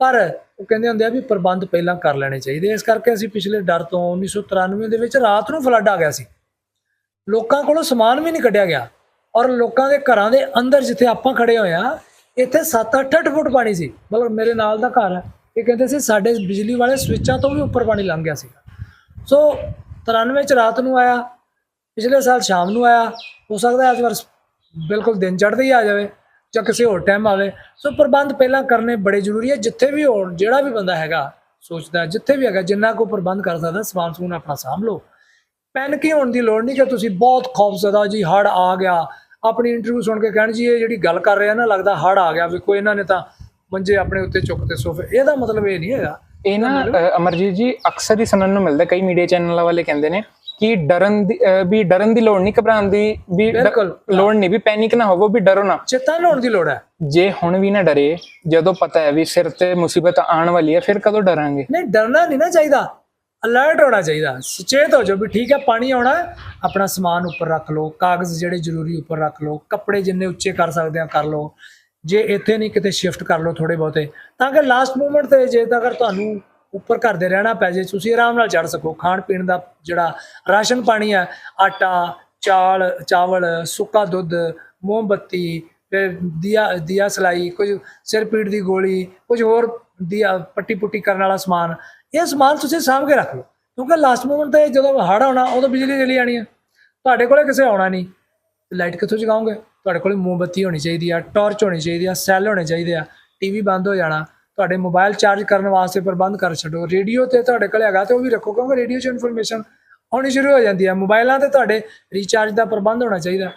S1: ਪਰ ਉਹ ਕਹਿੰਦੇ ਹੁੰਦੇ ਆ ਵੀ ਪ੍ਰਬੰਧ ਪਹਿਲਾਂ ਕਰ ਲੈਣੇ ਚਾਹੀਦੇ। ਇਸ ਕਰਕੇ ਅਸੀਂ ਪਿਛਲੇ ਡਰ ਤੋਂ 1993 ਦੇ ਵਿੱਚ ਰਾਤ ਨੂੰ ਫਲੱਡ ਆ ਗਿਆ ਸੀ। ਲੋਕਾਂ ਕੋਲੋਂ ਸਮਾਨ ਵੀ ਨਹੀਂ ਕੱਢਿਆ ਗਿਆ। ਔਰ ਲੋਕਾਂ ਦੇ ਘਰਾਂ ਦੇ ਅੰਦਰ ਜਿੱਥੇ ਆਪਾਂ ਖੜੇ ਹੋਏ ਆ ਇੱਥੇ 7-8 ਫੁੱਟ ਪਾਣੀ ਸੀ। ਮਤਲਬ ਮੇਰੇ ਨਾਲ ਦਾ ਘਰ ਹੈ। ਇਹ ਕਹਿੰਦੇ ਸੀ ਸਾਡੇ ਬਿਜਲੀ ਵਾਲੇ ਸਵਿੱਚਾਂ ਤੋਂ ਵੀ ਉੱਪਰ ਪਾਣੀ ਲੰਘ ਗਿਆ ਸੀ ਸੋ 93 ਚ ਰਾਤ ਨੂੰ ਆਇਆ, ਪਿਛਲੇ ਸਾਲ ਸ਼ਾਮ ਨੂੰ ਆਇਆ। ਹੋ ਸਕਦਾ ਇਸ ਵਾਰ ਬਿਲਕੁਲ ਦਿਨ ਚੜ੍ਹਦੇ ਹੀ ਆ ਜਾਵੇ ਜਾਂ ਕਿਸੇ ਹੋਰ ਟਾਈਮ ਆਵੇ। ਸੋ ਪ੍ਰਬੰਧ ਪਹਿਲਾਂ ਕਰਨੇ ਬੜੇ ਜ਼ਰੂਰੀ ਹੈ। ਜਿੱਥੇ ਵੀ ਹੋਣ ਜਿਹੜਾ ਵੀ ਬੰਦਾ ਹੈਗਾ ਸੋਚਦਾ ਜਿੱਥੇ ਵੀ ਹੈਗਾ, ਜਿੰਨਾ ਕੋ ਪ੍ਰਬੰਧ ਕਰ ਸਕਦਾ ਸਮਾਨ ਸਮੂਨ ਆਪਣਾ ਸਾਂਭ ਲਓ। ਪੈਨਿਕ ਹੋਣ ਦੀ ਲੋੜ ਨਹੀਂ ਕਿ ਤੁਸੀਂ ਬਹੁਤ ਖੌਫਜ਼ਦਾ ਜੀ ਹੜ ਆ ਗਿਆ ਆਪਣੀ ਇੰਟਰਵਿਊ ਸੁਣ ਕੇ ਕਹਿਣ ਜੀ ਇਹ ਜਿਹੜੀ ਗੱਲ ਕਰ ਰਿਹਾ ਨਾ ਲੱਗਦਾ ਹੜ ਆ ਗਿਆ ਵੇਖੋ ਇਹਨਾਂ ਨੇ ਤਾਂ ਮੰਜੇ ਆਪਣੇ ਉੱਤੇ ਚੁੱਕ ਤੇ ਸੋਫੇ। ਇਹਦਾ ਮਤਲਬ ਇਹ ਨਹੀਂ ਹੈਗਾ।
S2: ਇਹ ਨਾ ਅਮਰਜੀਤ ਜੀ ਅਕਸਰ ਹੀ ਸੁਣਨ ਨੂੰ ਮਿਲਦਾ ਕਈ ਮੀਡੀਆ ਚੈਨਲਾਂ ਵਾਲੇ ਕਹਿੰਦੇ ਨੇ ਕਿ ਡਰਨ ਦੀ ਵੀ ਡਰਨ ਦੀ ਲੋੜ ਨਹੀਂ ਘਬਰਾਉਣ ਦੀ ਵੀ। ਲੋੜ ਨਹੀਂ ਵੀ ਪੈਨਿਕ ਨਾ ਹੋਵੋ ਵੀ ਡਰੋ ਨਾ।
S1: ਚੇਤਾ ਲਾਉਣ ਦੀ ਲੋੜ ਹੈ।
S2: ਜੇ ਹੁਣ ਵੀ ਨਾ ਡਰੇ ਜਦੋਂ ਪਤਾ ਹੈ ਵੀ ਸਿਰ ਤੇ ਮੁਸੀਬਤ ਆਉਣ ਵਾਲੀ ਹੈ ਫਿਰ ਕਦੋਂ ਡਰਾਂਗੇ?
S1: ਨਹੀਂ ਡਰਨਾ ਨਹੀਂ ਨਾ ਚਾਹੀਦਾ। ਅਲਰਟ ਹੋਣਾ ਚਾਹੀਦਾ। ਸੁਚੇਤ ਹੋ ਜਾਓ ਵੀ ਠੀਕ ਹੈ, ਪਾਣੀ ਆਉਣਾ ਆਪਣਾ ਸਮਾਨ ਉੱਪਰ ਰੱਖ ਲਓ, ਕਾਗਜ਼ ਜਿਹੜੇ ਜ਼ਰੂਰੀ ਉੱਪਰ ਰੱਖ ਲਓ, ਕੱਪੜੇ ਜਿੰਨੇ ਉੱਚੇ ਕਰ ਸਕਦੇ ਆ, ਕਰ ਲਓ। ਜੇ ਇੱਥੇ ਨਹੀਂ ਕਿਤੇ ਸ਼ਿਫਟ ਕਰ ਲਓ ਥੋੜੇ ਬਹੁਤੇ, ਤਾਂ ਕਿ ਲਾਸਟ ਮੂਮੈਂਟ ਤੇ ਜੇ ਤਾਂ ਅਗਰ ਤੁਹਾਨੂੰ ਉੱਪਰ ਘਰ ਦੇ ਰਹਿਣਾ ਪੈ ਜੇ, ਤੁਸੀਂ ਆਰਾਮ ਨਾਲ ਚੜ ਸਕੋ। ਖਾਣ ਪੀਣ ਦਾ ਜਿਹੜਾ ਰਾਸ਼ਨ ਪਾਣੀ ਹੈ, ਆਟਾ, ਚਾਲ, ਚਾਵਲ, ਸੁੱਕਾ ਦੁੱਧ, ਮੋਮਬੱਤੀ ਫਿਰ ਦੀਆ ਦੀਆ ਸਲਾਈ, ਕੁਝ ਸਿਰ ਪੀੜ ਦੀ ਗੋਲੀ, ਕੁਝ ਹੋਰ ਦੀਆ ਪੱਟੀ ਪੁੱਟੀ ਕਰਨ ਵਾਲਾ ਸਮਾਨ ਇਹ ਸਮਾਨ ਤੁਸੀਂ ਸਾਂਭ ਕੇ ਰੱਖ ਲਓ। ਕਿਉਂਕਿ ਲਾਸਟ ਮੂਮੈਂਟ ਤੇ ਜਦੋਂ ਹੜ ਆਉਣਾ, ਉਦੋਂ ਬਿਜਲੀ ਚਲੀ ਜਾਣੀ ਹੈ ਤੁਹਾਡੇ ਕੋਲੇ ਕਿਸੇ ਆਉਣਾ ਨਹੀਂ। ਲਾਈਟ ਕਿੱਥੋਂ ਜਗਾਓਗੇ? ਤੁਹਾਡੇ ਕੋਲੇ ਮੋਮਬੱਤੀ ਹੋਣੀ ਚਾਹੀਦੀ ਆ ਟਾਰਚ ਹੋਣੀ ਚਾਹੀਦੀ ਆ ਸੈੱਲ ਹੋਣੇ ਚਾਹੀਦੇ ਆ ਟੀਵੀ ਬੰਦ ਹੋ ਜਾਣਾ। ਤੁਹਾਡੇ ਮੋਬਾਈਲ ਚਾਰਜ ਕਰਨ ਵਾਸਤੇ ਪ੍ਰਬੰਧ ਕਰ ਛੱਡੋ। ਰੇਡੀਓ ਤੇ ਤੁਹਾਡੇ ਕੋਲੇ ਹੈਗਾ ਤੇ ਉਹ ਵੀ ਰੱਖੋ, ਕਿਉਂਕਿ ਰੇਡੀਓ 'ਚ ਇਨਫੋਰਮੇਸ਼ਨ ਆਉਣੀ ਸ਼ੁਰੂ ਹੋ ਜਾਂਦੀ ਆ। ਮੋਬਾਈਲਾਂ ਤੇ ਤੁਹਾਡੇ ਰੀਚਾਰਜ ਦਾ ਪ੍ਰਬੰਧ ਹੋਣਾ ਚਾਹੀਦਾ।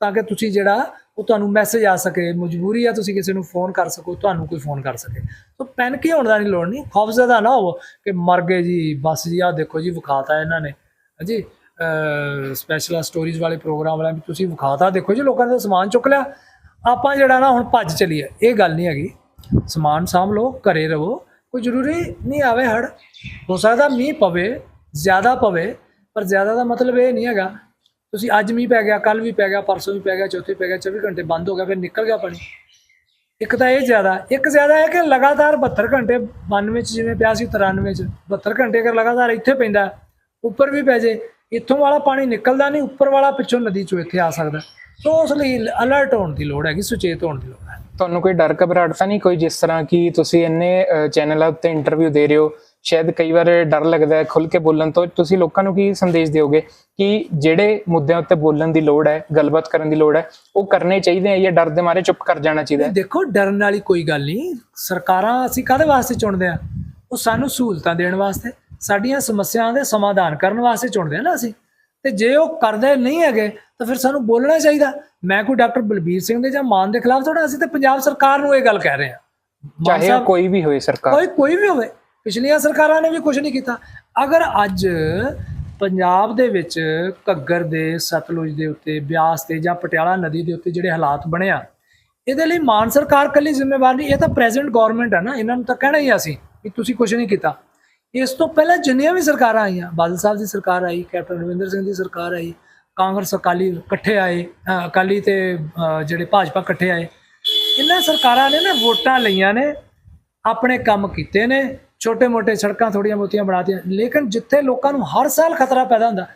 S1: ਤਾਂ ਕਿ ਤੁਸੀਂ ਜਿਹੜਾ ਉਹ ਤੁਹਾਨੂੰ ਮੈਸੇਜ ਆ ਸਕੇ, ਮਜਬੂਰੀ ਆ ਤੁਸੀਂ ਕਿਸੇ ਨੂੰ ਫੋਨ ਕਰ ਸਕੋ, ਤੁਹਾਨੂੰ ਕੋਈ ਫੋਨ ਕਰ ਸਕੇ। ਸੋ ਪੈਨਿਕ ਹੋਣ ਦਾ ਨਹੀਂ ਲੋੜ ਨਹੀਂ ਖੌਫਜ਼ਦਾ ਨਾ ਹੋਵੋ ਕਿ ਮਰ ਗਏ ਜੀ, ਬਸ ਜੀ ਆ ਦੇਖੋ ਜੀ, ਵਿਖਾਤਾ ਇਹਨਾਂ ਨੇ। ਹਾਂਜੀ ਸਪੈਸ਼ਲ ਸਟੋਰੀਜ਼ ਵਾਲੇ ਪ੍ਰੋਗਰਾਮ ਵਾਲਿਆਂ ਵੀ ਤੁਸੀਂ ਵਿਖਾਤਾ, ਦੇਖੋ ਜੀ ਲੋਕਾਂ ਨੇ ਤਾਂ ਸਮਾਨ ਚੁੱਕ ਲਿਆ। ਆਪਾਂ ਜਿਹੜਾ ਨਾ ਹੁਣ ਭੱਜ ਚਲੀਏ, ਇਹ ਗੱਲ ਨਹੀਂ ਹੈਗੀ। ਸਮਾਨ ਸਾਂਭ ਲਓ, ਘਰੇ ਰਹੋ, ਕੋਈ ਜ਼ਰੂਰੀ ਨਹੀਂ ਆਵੇ ਹੜ ਹੋ ਸਕਦਾ ਮੀਂਹ ਪਵੇ, ਜ਼ਿਆਦਾ ਪਵੇ, ਪਰ ਜ਼ਿਆਦਾ ਦਾ ਮਤਲਬ ਇਹ ਨਹੀਂ ਹੈਗਾ ਤੁਸੀਂ ਅੱਜ ਮੀਂਹ ਪੈ ਗਿਆ ਕੱਲ ਵੀ ਪੈ ਗਿਆ, ਪਰਸੋਂ ਵੀ ਪੈ ਗਿਆ, ਚੌਥੇ ਪੈ ਗਿਆ 24 ਘੰਟੇ ਬੰਦ ਹੋ ਗਿਆ, ਫਿਰ ਨਿਕਲ ਗਿਆ ਪਾਣੀ। ਇੱਕ ਤਾਂ ਇਹ ਜ਼ਿਆਦਾ, ਇੱਕ ਜ਼ਿਆਦਾ ਹੈ ਕਿ ਲਗਾਤਾਰ 72 ਘੰਟੇ 92 ਚ ਜਿਵੇਂ ਪਿਆ ਸੀ 93 ਚ 72 ਘੰਟੇ ਅਗਰ ਲਗਾਤਾਰ ਇੱਥੇ ਪੈਂਦਾ, ਉੱਪਰ ਵੀ ਪੈ ਜੇ, ਇੱਥੋਂ ਵਾਲਾ ਪਾਣੀ ਨਿਕਲਦਾ ਨਹੀਂ, ਉੱਪਰ ਵਾਲਾ ਪਿੱਛੋਂ ਨਦੀ ਚੋਂ ਇੱਥੇ ਆ ਸਕਦਾ। ਸੋ ਉਸ ਲਈ ਅਲਰਟ ਹੋਣ ਦੀ ਲੋੜ ਹੈਗੀ, ਸੁਚੇਤ ਹੋਣ ਦੀ ਲੋੜ ਹੈ
S2: ਤੁਹਾਨੂੰ ਕੋਈ ਡਰ ਘਬਰਾਹਟ ਤਾਂ ਨਹੀਂ ਕੋਈ, ਜਿਸ ਤਰ੍ਹਾਂ ਕਿ ਤੁਸੀਂ ਇੰਨੇ ਚੈਨਲਾਂ ਉੱਤੇ ਇੰਟਰਵਿਊ ਦੇ ਰਹੇ ਹੋ, ਸ਼ਾਇਦ ਕਈ ਵਾਰ ਡਰ ਲੱਗਦਾ ਹੈ ਖੁੱਲ ਕੇ ਬੋਲਣ ਤੋਂ। ਤੁਸੀਂ ਲੋਕਾਂ ਨੂੰ ਕੀ ਸੰਦੇਸ਼ ਦਿਓਗੇ? ਕਿ ਜਿਹੜੇ ਮੁੱਦਿਆਂ ਉੱਤੇ ਬੋਲਣ ਦੀ ਲੋੜ ਹੈ ਗੱਲਬਾਤ ਕਰਨ ਦੀ ਲੋੜ ਹੈ ਉਹ ਕਰਨੇ ਚਾਹੀਦੇ ਆ ਜਾਂ ਡਰ ਦੇ ਮਾਰੇ ਚੁੱਪ ਕਰ ਜਾਣਾ ਚਾਹੀਦਾ ਹੈ?
S1: ਦੇਖੋ ਡਰਨ ਵਾਲੀ ਕੋਈ ਗੱਲ ਨਹੀਂ। ਸਰਕਾਰਾਂ ਅਸੀਂ ਕਾਹਦੇ ਵਾਸਤੇ ਚੁਣਦੇ ਆ? ਉਹ ਸਾਨੂੰ ਸਹੂਲਤਾਂ ਦੇਣ ਵਾਸਤੇ ਸਾਡੀਆਂ ਸਮੱਸਿਆਵਾਂ ਦੇ ਸਮਾਧਾਨ ਕਰਨ ਵਾਸਤੇ ਚੁਣਦੇ ਆ ਨਾ ਅਸੀਂ। ਤੇ ਜੇ ਉਹ ਕਰਦੇ ਨਹੀਂ ਹੈਗੇ ਤਾਂ ਫਿਰ ਸਾਨੂੰ ਬੋਲਣਾ ਚਾਹੀਦਾ। ਮੈਂ ਕੋਈ ਡਾਕਟਰ ਬਲਬੀਰ ਸਿੰਘ ਦੇ ਜਾਂ ਮਾਨ ਦੇ ਖਿਲਾਫ ਥੋੜਾ ਅਸੀਂ ਤੇ ਪੰਜਾਬ ਸਰਕਾਰ ਨੂੰ ਇਹ ਗੱਲ ਕਹਿ ਰਹੇ ਮਾਨ
S2: ਚਾਹੇ ਕੋਈ ਵੀ ਹੋਏ ਸਰਕਾਰ।
S1: ਕੋਈ ਕੋਈ ਵੀ ਹੋਵੇ। ਪਿਛਲੀਆਂ ਸਰਕਾਰਾਂ ਨੇ ਵੀ ਕੁਝ ਨਹੀਂ ਕੀਤਾ। ਅਗਰ ਅੱਜ ਪੰਜਾਬ ਦੇ ਵਿੱਚ ਘੱਗਰ ਦੇ, ਸਤਲੁਜ ਦੇ ਉੱਤੇ, ਬਿਆਸ ਤੇ ਜਾਂ ਪਟਿਆਲਾ ਨਦੀ ਦੇ ਉੱਤੇ ਜਿਹੜੇ ਹਾਲਾਤ ਬਣਿਆ ਇਹਦੇ ਲਈ ਮਾਨ ਸਰਕਾਰ ਕੱਲੀ ਜ਼ਿੰਮੇਵਾਰ ਨਹੀਂ, ਇਹ ਤਾਂ ਪ੍ਰੈਜ਼ੈਂਟ ਗਵਰਨਮੈਂਟ ਹੈ ਨਾ, ਇਹਨਾਂ ਨੂੰ ਤਾਂ ਕਹਿਣਾ ਹੀ ਅਸੀਂ ਕਿ ਤੁਸੀਂ ਕੁਝ ਨਹੀਂ ਕੀਤਾ। ਇਸ ਤੋਂ ਪਹਿਲਾਂ ਜਿੰਨੀਆਂ ਵੀ ਸਰਕਾਰਾਂ ਆਈਆਂ, ਬਾਦਲ ਸਾਹਿਬ ਦੀ ਸਰਕਾਰ ਆਈ, ਕੈਪਟਨ ਰਵਿੰਦਰ ਸਿੰਘ ਦੀ ਸਰਕਾਰ ਆਈ, ਕਾਂਗਰਸ, ਅਕਾਲੀ ਇਕੱਠੇ ਆਏ ਅਕਾਲੀ ਤੇ ਜਿਹੜੇ ਭਾਜਪਾ ਇਕੱਠੇ ਆਏ, ਇਹਨਾਂ ਸਰਕਾਰਾਂ ਨੇ ਨਾ ਵੋਟਾਂ ਲਈਆਂ ਨੇ, ਆਪਣੇ ਕੰਮ ਕੀਤੇ ਨੇ ਛੋਟੇ-ਮੋਟੇ ਸੜਕਾਂ ਥੋੜੀਆਂ ਬਹੁਤੀਆਂ ਬਣਾਤੀਆਂ। ਲੇਕਿਨ ਜਿੱਥੇ ਲੋਕਾਂ ਨੂੰ ਹਰ ਸਾਲ ਖਤਰਾ ਪੈਦਾ ਹੁੰਦਾ,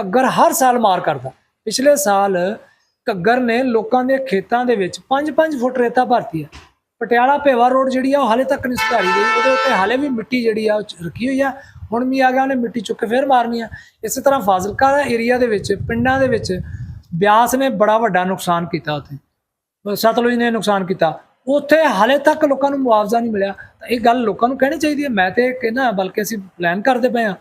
S1: ਘੱਗਰ ਹਰ ਸਾਲ ਮਾਰ ਕਰਦਾ। ਪਿਛਲੇ ਸਾਲ ਘੱਗਰ ਨੇ ਲੋਕਾਂ ਦੇ ਖੇਤਾਂ ਦੇ ਵਿੱਚ 5-5 ਫੁੱਟ ਰੇਤਾ ਭਰਤੀ ਹੈ। ਪਟਿਆਲਾ ਭੇਵਾ ਰੋਡ ਜਿਹੜੀ ਆ, ਉਹ ਹਾਲੇ ਤੱਕ ਨਹੀਂ ਸੁਧਾਰੀ ਗਈ। ਉਹਦੇ ਉੱਤੇ ਹਾਲੇ ਵੀ ਮਿੱਟੀ ਜਿਹੜੀ ਆ, ਉਹ ਰੱਖੀ ਹੋਈ ਆ। ਹੁਣ ਵੀ ਆ ਗਿਆ, ਉਹਨੇ ਮਿੱਟੀ ਚੁੱਕ ਕੇ ਫੇਰ ਮਾਰਨੀ ਆ। ਇਸੇ ਤਰ੍ਹਾਂ ਫਾਜ਼ਿਲਕਾ ਦਾ ਏਰੀਆ ਦੇ ਵਿੱਚ, ਪਿੰਡਾਂ ਦੇ ਵਿੱਚ ਬਿਆਸ ਨੇ ਬੜਾ ਵੱਡਾ ਨੁਕਸਾਨ ਕੀਤਾ ਉੱਥੇ। ਸਤਲੁਜ ਨੇ ਨੁਕਸਾਨ ਕੀਤਾ। ਉੱਥੇ ਹਾਲੇ ਤੱਕ ਲੋਕਾਂ ਨੂੰ ਮੁਆਵਜ਼ਾ ਨਹੀਂ ਮਿਲਿਆ। ਤਾਂ ਇਹ ਗੱਲ ਲੋਕਾਂ ਨੂੰ ਕਹਿਣੀ ਚਾਹੀਦੀ ਹੈ। ਮੈਂ ਤੇ ਕਹਿੰਦਾ ਬਲਕਿ ਅਸੀਂ ਪਲਾਨ ਕਰਦੇ ਪਏ ਹਾਂ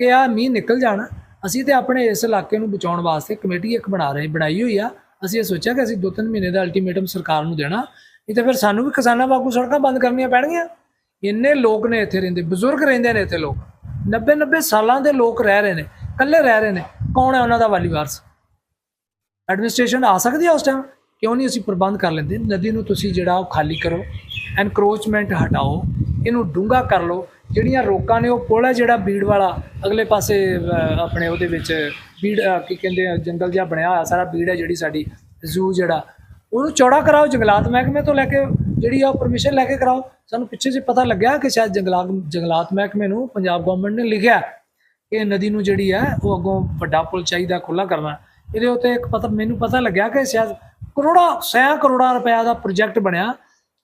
S1: ਕਿ ਆ ਮੀਂਹ ਨਿਕਲ ਜਾਣਾ। ਅਸੀਂ ਤੇ ਆਪਣੇ ਇਸ ਇਲਾਕੇ ਨੂੰ ਬਚਾਉਣ ਵਾਸਤੇ ਕਮੇਟੀ ਇੱਕ ਬਣਾ ਰਹੇ, ਬਣਾਈ ਹੋਈ ਆ। ਅਸੀਂ ਇਹ ਸੋਚਿਆ ਕਿ ਅਸੀਂ ਦੋ ਤਿੰਨ ਮਹੀਨੇ ਦਾ ਅਲਟੀਮੇਟਮ ਸਰਕਾਰ ਨੂੰ ਦੇਣਾ। ਨਹੀਂ ਤਾਂ ਫਿਰ ਸਾਨੂੰ ਵੀ ਕਿਸਾਨਾਂ ਵਾਂਗੂ ਸੜਕਾਂ ਬੰਦ ਕਰਨੀਆਂ ਪੈਣਗੀਆਂ। ਇੰਨੇ ਲੋਕ ਨੇ ਇੱਥੇ ਰਹਿੰਦੇ, ਬਜ਼ੁਰਗ ਰਹਿੰਦੇ ਨੇ ਇੱਥੇ ਲੋਕ। 90 90 ਸਾਲਾਂ ਦੇ ਲੋਕ ਰਹਿ ਰਹੇ ਨੇ, ਇਕੱਲੇ ਰਹਿ ਰਹੇ ਨੇ। ਕੌਣ ਹੈ ਉਹਨਾਂ ਦਾ ਵਾਲੀ ਵਾਰਸ? ਐਡਮਿਨਿਸਟ੍ਰੇਸ਼ਨ ਆ ਸਕਦੀ ਹੈ ਉਸ ਟਾਈਮ ਕਿਉਂ ਨਹੀਂ ਅਸੀਂ ਪ੍ਰਬੰਧ ਕਰ ਲੈਂਦੇ? ਨਦੀ ਨੂੰ ਤੁਸੀਂ ਜਿਹੜਾ ਉਹ ਖਾਲੀ ਕਰੋ। ਐਨਕਰੋਚਮੈਂਟ ਹਟਾਓ, ਇਹਨੂੰ ਡੂੰਘਾ ਕਰ ਲਓ। ਜਿਹੜੀਆਂ ਰੋਕਾਂ ਨੇ ਉਹ ਪੁਲ ਹੈ ਜਿਹੜਾ ਬੀੜ ਵਾਲਾ, ਅਗਲੇ ਪਾਸੇ ਆਪਣੇ ਉਹਦੇ ਵਿੱਚ ਬੀੜ ਕੀ ਕਹਿੰਦੇ ਆ, ਜੰਗਲ ਜਿਹਾ ਬਣਿਆ ਹੋਇਆ, ਸਾਰਾ ਬੀੜ ਹੈ ਜਿਹੜੀ ਸਾਡੀ ਜ਼ੂ ਜਿਹੜਾ। ਉਹਨੂੰ ਚੌੜਾ ਕਰਾਓ ਜੰਗਲਾਤ ਮਹਿਕਮੇ ਤੋਂ ਲੈ ਕੇ, ਜਿਹੜੀ ਆ ਪਰਮਿਸ਼ਨ ਲੈ ਕੇ ਕਰਾਓ। ਸਾਨੂੰ ਪਿੱਛੇ ਜੇ ਪਤਾ ਲੱਗਿਆ ਕਿ ਸ਼ਾਇਦ ਜੰਗਲਾਤ ਜੰਗਲਾਤ ਮਹਿਕਮੇ ਨੂੰ ਪੰਜਾਬ ਗਵਰਨਮੈਂਟ ਨੇ ਲਿਖਿਆ ਕਿ ਨਦੀ ਨੂੰ ਜਿਹੜੀ ਹੈ, ਉਹ ਅੱਗੋਂ ਵੱਡਾ ਪੁਲ ਚਾਹੀਦਾ ਖੁੱਲਾ ਕਰਨਾ। ਇਹਦੇ ਉੱਤੇ ਇੱਕ ਪਤਾ, ਮੈਨੂੰ ਪਤਾ ਲੱਗਿਆ ਕਿ ਸ਼ਾਇਦ ਕਰੋੜਾਂ ਸੈਂ ਕਰੋੜਾਂ ਰੁਪਏ ਦਾ ਪ੍ਰੋਜੈਕਟ ਬਣਿਆ।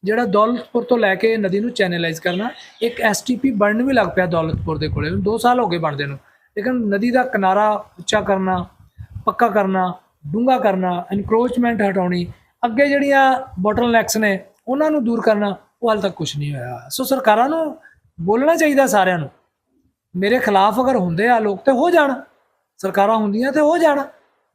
S1: ਜਿਹੜਾ ਦੌਲਤਪੁਰ ਤੋਂ ਲੈ ਕੇ ਨਦੀ ਨੂੰ ਚੈਨਲਾਈਜ਼ ਕਰਨਾ, ਇੱਕ ਐਸਟੀਪੀ ਬਣਨ ਵੀ ਲੱਗ ਪਿਆ ਦੌਲਤਪੁਰ ਦੇ ਕੋਲੇ। 2 ਸਾਲ ਹੋ ਗਏ ਬਣਦੇ ਨੂੰ। ਲੇਕਿਨ ਨਦੀ ਦਾ ਕਿਨਾਰਾ ਉੱਚਾ ਕਰਨਾ, ਪੱਕਾ ਕਰਨਾ, ਡੂੰਘਾ ਕਰਨਾ ਐਨਕਰੋਚਮੈਂਟ ਹਟਾਉਣੀ, ਅੱਗੇ ਜਿਹੜੀਆਂ ਬੋਟਲਨੈਕਸ ਨੇ, ਉਹਨਾਂ ਨੂੰ ਦੂਰ ਕਰਨਾ, ਉਹ ਹਾਲ ਤੱਕ ਕੁਝ ਨਹੀਂ ਹੋਇਆ। ਸੋ ਸਰਕਾਰਾਂ ਨੂੰ ਬੋਲਣਾ ਚਾਹੀਦਾ ਸਾਰਿਆਂ ਨੂੰ, ਮੇਰੇ ਖਿਲਾਫ ਅਗਰ ਹੁੰਦੇ ਆ ਲੋਕ ਤੇ ਹੋ ਜਾਣ, ਸਰਕਾਰਾਂ ਹੁੰਦੀਆਂ ਤੇ ਹੋ ਜਾਣ।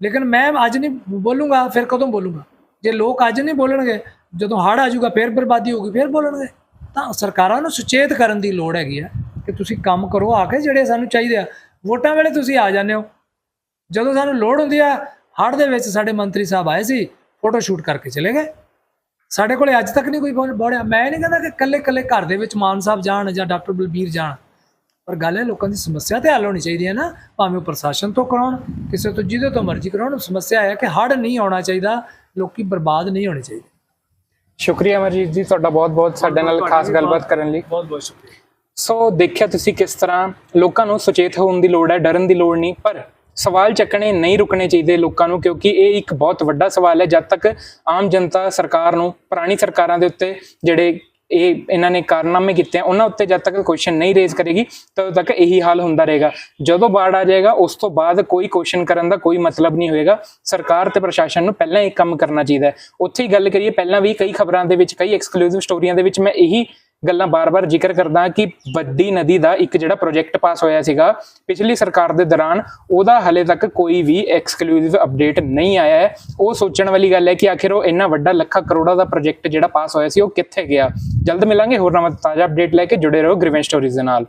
S1: ਲੇਕਿਨ ਮੈਂ ਅੱਜ ਨਹੀਂ ਬੋਲੂੰਗਾ, ਫਿਰ ਕਦੋਂ ਬੋਲੂੰਗਾ? ਜੇ ਲੋਕ ਅੱਜ ਨਹੀਂ ਬੋਲਣਗੇ ਜਦੋਂ ਹੜ੍ਹ ਆ ਜਾਊਗਾ, ਫਿਰ ਬਰਬਾਦੀ ਹੋਊਗੀ, ਫਿਰ ਬੋਲਣਗੇ। ਤਾਂ ਸਰਕਾਰਾਂ ਨੂੰ ਸੁਚੇਤ ਕਰਨ ਦੀ ਲੋੜ ਹੈਗੀ ਆ ਕਿ ਤੁਸੀਂ ਕੰਮ ਕਰੋ, ਆ ਕੇ ਜਿਹੜੇ ਸਾਨੂੰ ਚਾਹੀਦੇ ਆ। ਵੋਟਾਂ ਵੇਲੇ ਤੁਸੀਂ ਆ ਜਾਂਦੇ ਹੋ। ਜਦੋਂ ਸਾਨੂੰ ਲੋੜ ਹੁੰਦੀ ਆ, ਹੜ੍ਹ ਦੇ ਵਿੱਚ ਸਾਡੇ ਮੰਤਰੀ ਸਾਹਿਬ ਆਏ ਸੀ, ਫੋਟੋ ਸ਼ੂਟ ਕਰਕੇ ਚਲੇ ਗਏ। ਸਾਡੇ ਕੋਲੇ ਅੱਜ ਤੱਕ ਨਹੀਂ ਕੋਈ ਪਹੁੰਚ ਬੋੜਿਆ। ਮੈਂ ਇਹ ਨਹੀਂ ਕਹਿੰਦਾ ਕਿ ਕੱਲੇ ਕੱਲੇ ਘਰ ਦੇ ਵਿੱਚ ਮਾਨ ਸਾਹਿਬ ਜਾਣ ਜਾਂ ਡਾਕਟਰ ਬਲਬੀਰ ਜਾਣ। ਪਰ ਗੱਲ ਹੈ ਲੋਕਾਂ ਦੀ ਸਮੱਸਿਆ ਤੇ ਹੱਲ ਹੋਣੀ ਚਾਹੀਦੀ ਹੈ ਨਾ, ਭਾਵੇਂ ਉਹ ਪ੍ਰਸ਼ਾਸਨ ਤੋਂ ਕਰਾਉਣ, ਕਿਸੇ ਤੋਂ ਜਿਹਦੇ ਤੋਂ ਮਰਜ਼ੀ ਕਰਾਉਣ। ਸਮੱਸਿਆ ਹੈ ਕਿ ਹੜ ਨਹੀਂ ਆਉਣਾ ਚਾਹੀਦਾ, ਲੋਕੀ ਬਰਬਾਦ ਨਹੀਂ ਹੋਣੇ ਚਾਹੀਦੇ।
S2: ਸ਼ੁਕਰੀਆ ਅਮਰਜੀਤ ਜੀ ਤੁਹਾਡਾ ਬਹੁਤ ਬਹੁਤ ਸਾਡੇ ਨਾਲ ਖਾਸ ਗੱਲਬਾਤ ਕਰਨ ਲਈ।
S1: ਬਹੁਤ ਬਹੁਤ ਸ਼ੁਕਰੀਆ।
S2: ਸੋ ਦੇਖਿਆ ਤੁਸੀਂ ਕਿਸ ਤਰ੍ਹਾਂ ਲੋਕਾਂ ਨੂੰ ਸੁਚੇਤ ਹੋਣ ਦੀ ਲੋੜ ਹੈ ਡਰਨ ਦੀ ਲੋੜ ਨਹੀਂ ਪਰ ਸਵਾਲ ਚੱਕਣੇ ਨਹੀਂ ਰੁਕਣੇ ਚਾਹੀਦੇ ਲੋਕਾਂ ਨੂੰ ਕਿਉਂਕਿ ਇਹ ਇੱਕ ਬਹੁਤ ਵੱਡਾ ਸਵਾਲ ਹੈ। ਜਦ ਤੱਕ ਆਮ ਜਨਤਾ ਸਰਕਾਰ ਨੂੰ ਪੁਰਾਣੀ ਸਰਕਾਰਾਂ ਦੇ ਉੱਤੇ ਜਿਹੜੇ ਇਹ ਇਹਨਾਂ ਨੇ ਕਾਰਨਾਮੇ ਕੀਤੇ ਉਹਨਾਂ ਉੱਤੇ ਜਦ ਤੱਕ ਕੁਐਸਚਨ ਨਹੀਂ ਰੇਜ਼ ਕਰੇਗੀ, ਤਦ ਤੱਕ ਇਹੀ ਹਾਲ ਹੁੰਦਾ ਰਹੇਗਾ। ਜਦੋਂ ਬਾੜ ਆ ਜਾਏਗਾ, ਉਸ ਤੋਂ ਬਾਅਦ ਕੋਈ ਕੁਐਸਚਨ ਕਰਨ ਦਾ ਕੋਈ ਮਤਲਬ ਨਹੀਂ ਹੋਏਗਾ। ਸਰਕਾਰ ਤੇ ਪ੍ਰਸ਼ਾਸਨ ਨੂੰ ਪਹਿਲਾਂ ਇਹ ਕੰਮ ਕਰਨਾ ਚਾਹੀਦਾ ਹੈ। ਉੱਥੇ ਹੀ ਗੱਲ ਕਰੀਏ, ਪਹਿਲਾਂ ਵੀ ਕਈ ਖਬਰਾਂ ਦੇ ਵਿੱਚ, ਕਈ ਐਕਸਕਲੂਸਿਵ ਸਟੋਰੀਆਂ ਦੇ ਵਿੱਚ ਮੈਂ ਇਹੀ ਗੱਲਾਂ ਬਾਰ-ਬਾਰ ਜ਼ਿਕਰ ਕਰਦਾ ਕਿ ਵੱਡੀ ਨਦੀ ਦਾ ਇੱਕ ਜਿਹੜਾ ਪ੍ਰੋਜੈਕਟ ਪਾਸ ਹੋਇਆ ਸੀਗਾ, ਪਿਛਲੀ ਸਰਕਾਰ ਦੇ ਦੌਰਾਨ ਉਹਦਾ ਹਲੇ ਤੱਕ ਕੋਈ ਵੀ ਐਕਸਕਲੂਸਿਵ ਅਪਡੇਟ ਨਹੀਂ ਆਇਆ ਹੈ। ਉਹ ਸੋਚਣ ਵਾਲੀ ਗੱਲ ਹੈ ਕਿ ਆਖਿਰ ਉਹ ਇੰਨਾ ਵੱਡਾ ਲੱਖਾਂ ਕਰੋੜਾਂ ਦਾ ਪ੍ਰੋਜੈਕਟ ਜਿਹੜਾ ਪਾਸ ਹੋਇਆ ਸੀ, ਉਹ ਕਿੱਥੇ ਗਿਆ? ਜਲਦ ਮਿਲਾਂਗੇ, ਹੋਰ ਨਵਾਂ ਤਾਜ਼ਾ ਅਪਡੇਟ ਲੈ ਕੇ ਜੁੜੇ ਰਹੋ ਗ੍ਰੀਵੈਂਟ ਸਟੋਰੀਜ਼ ਦੇ ਨਾਲ।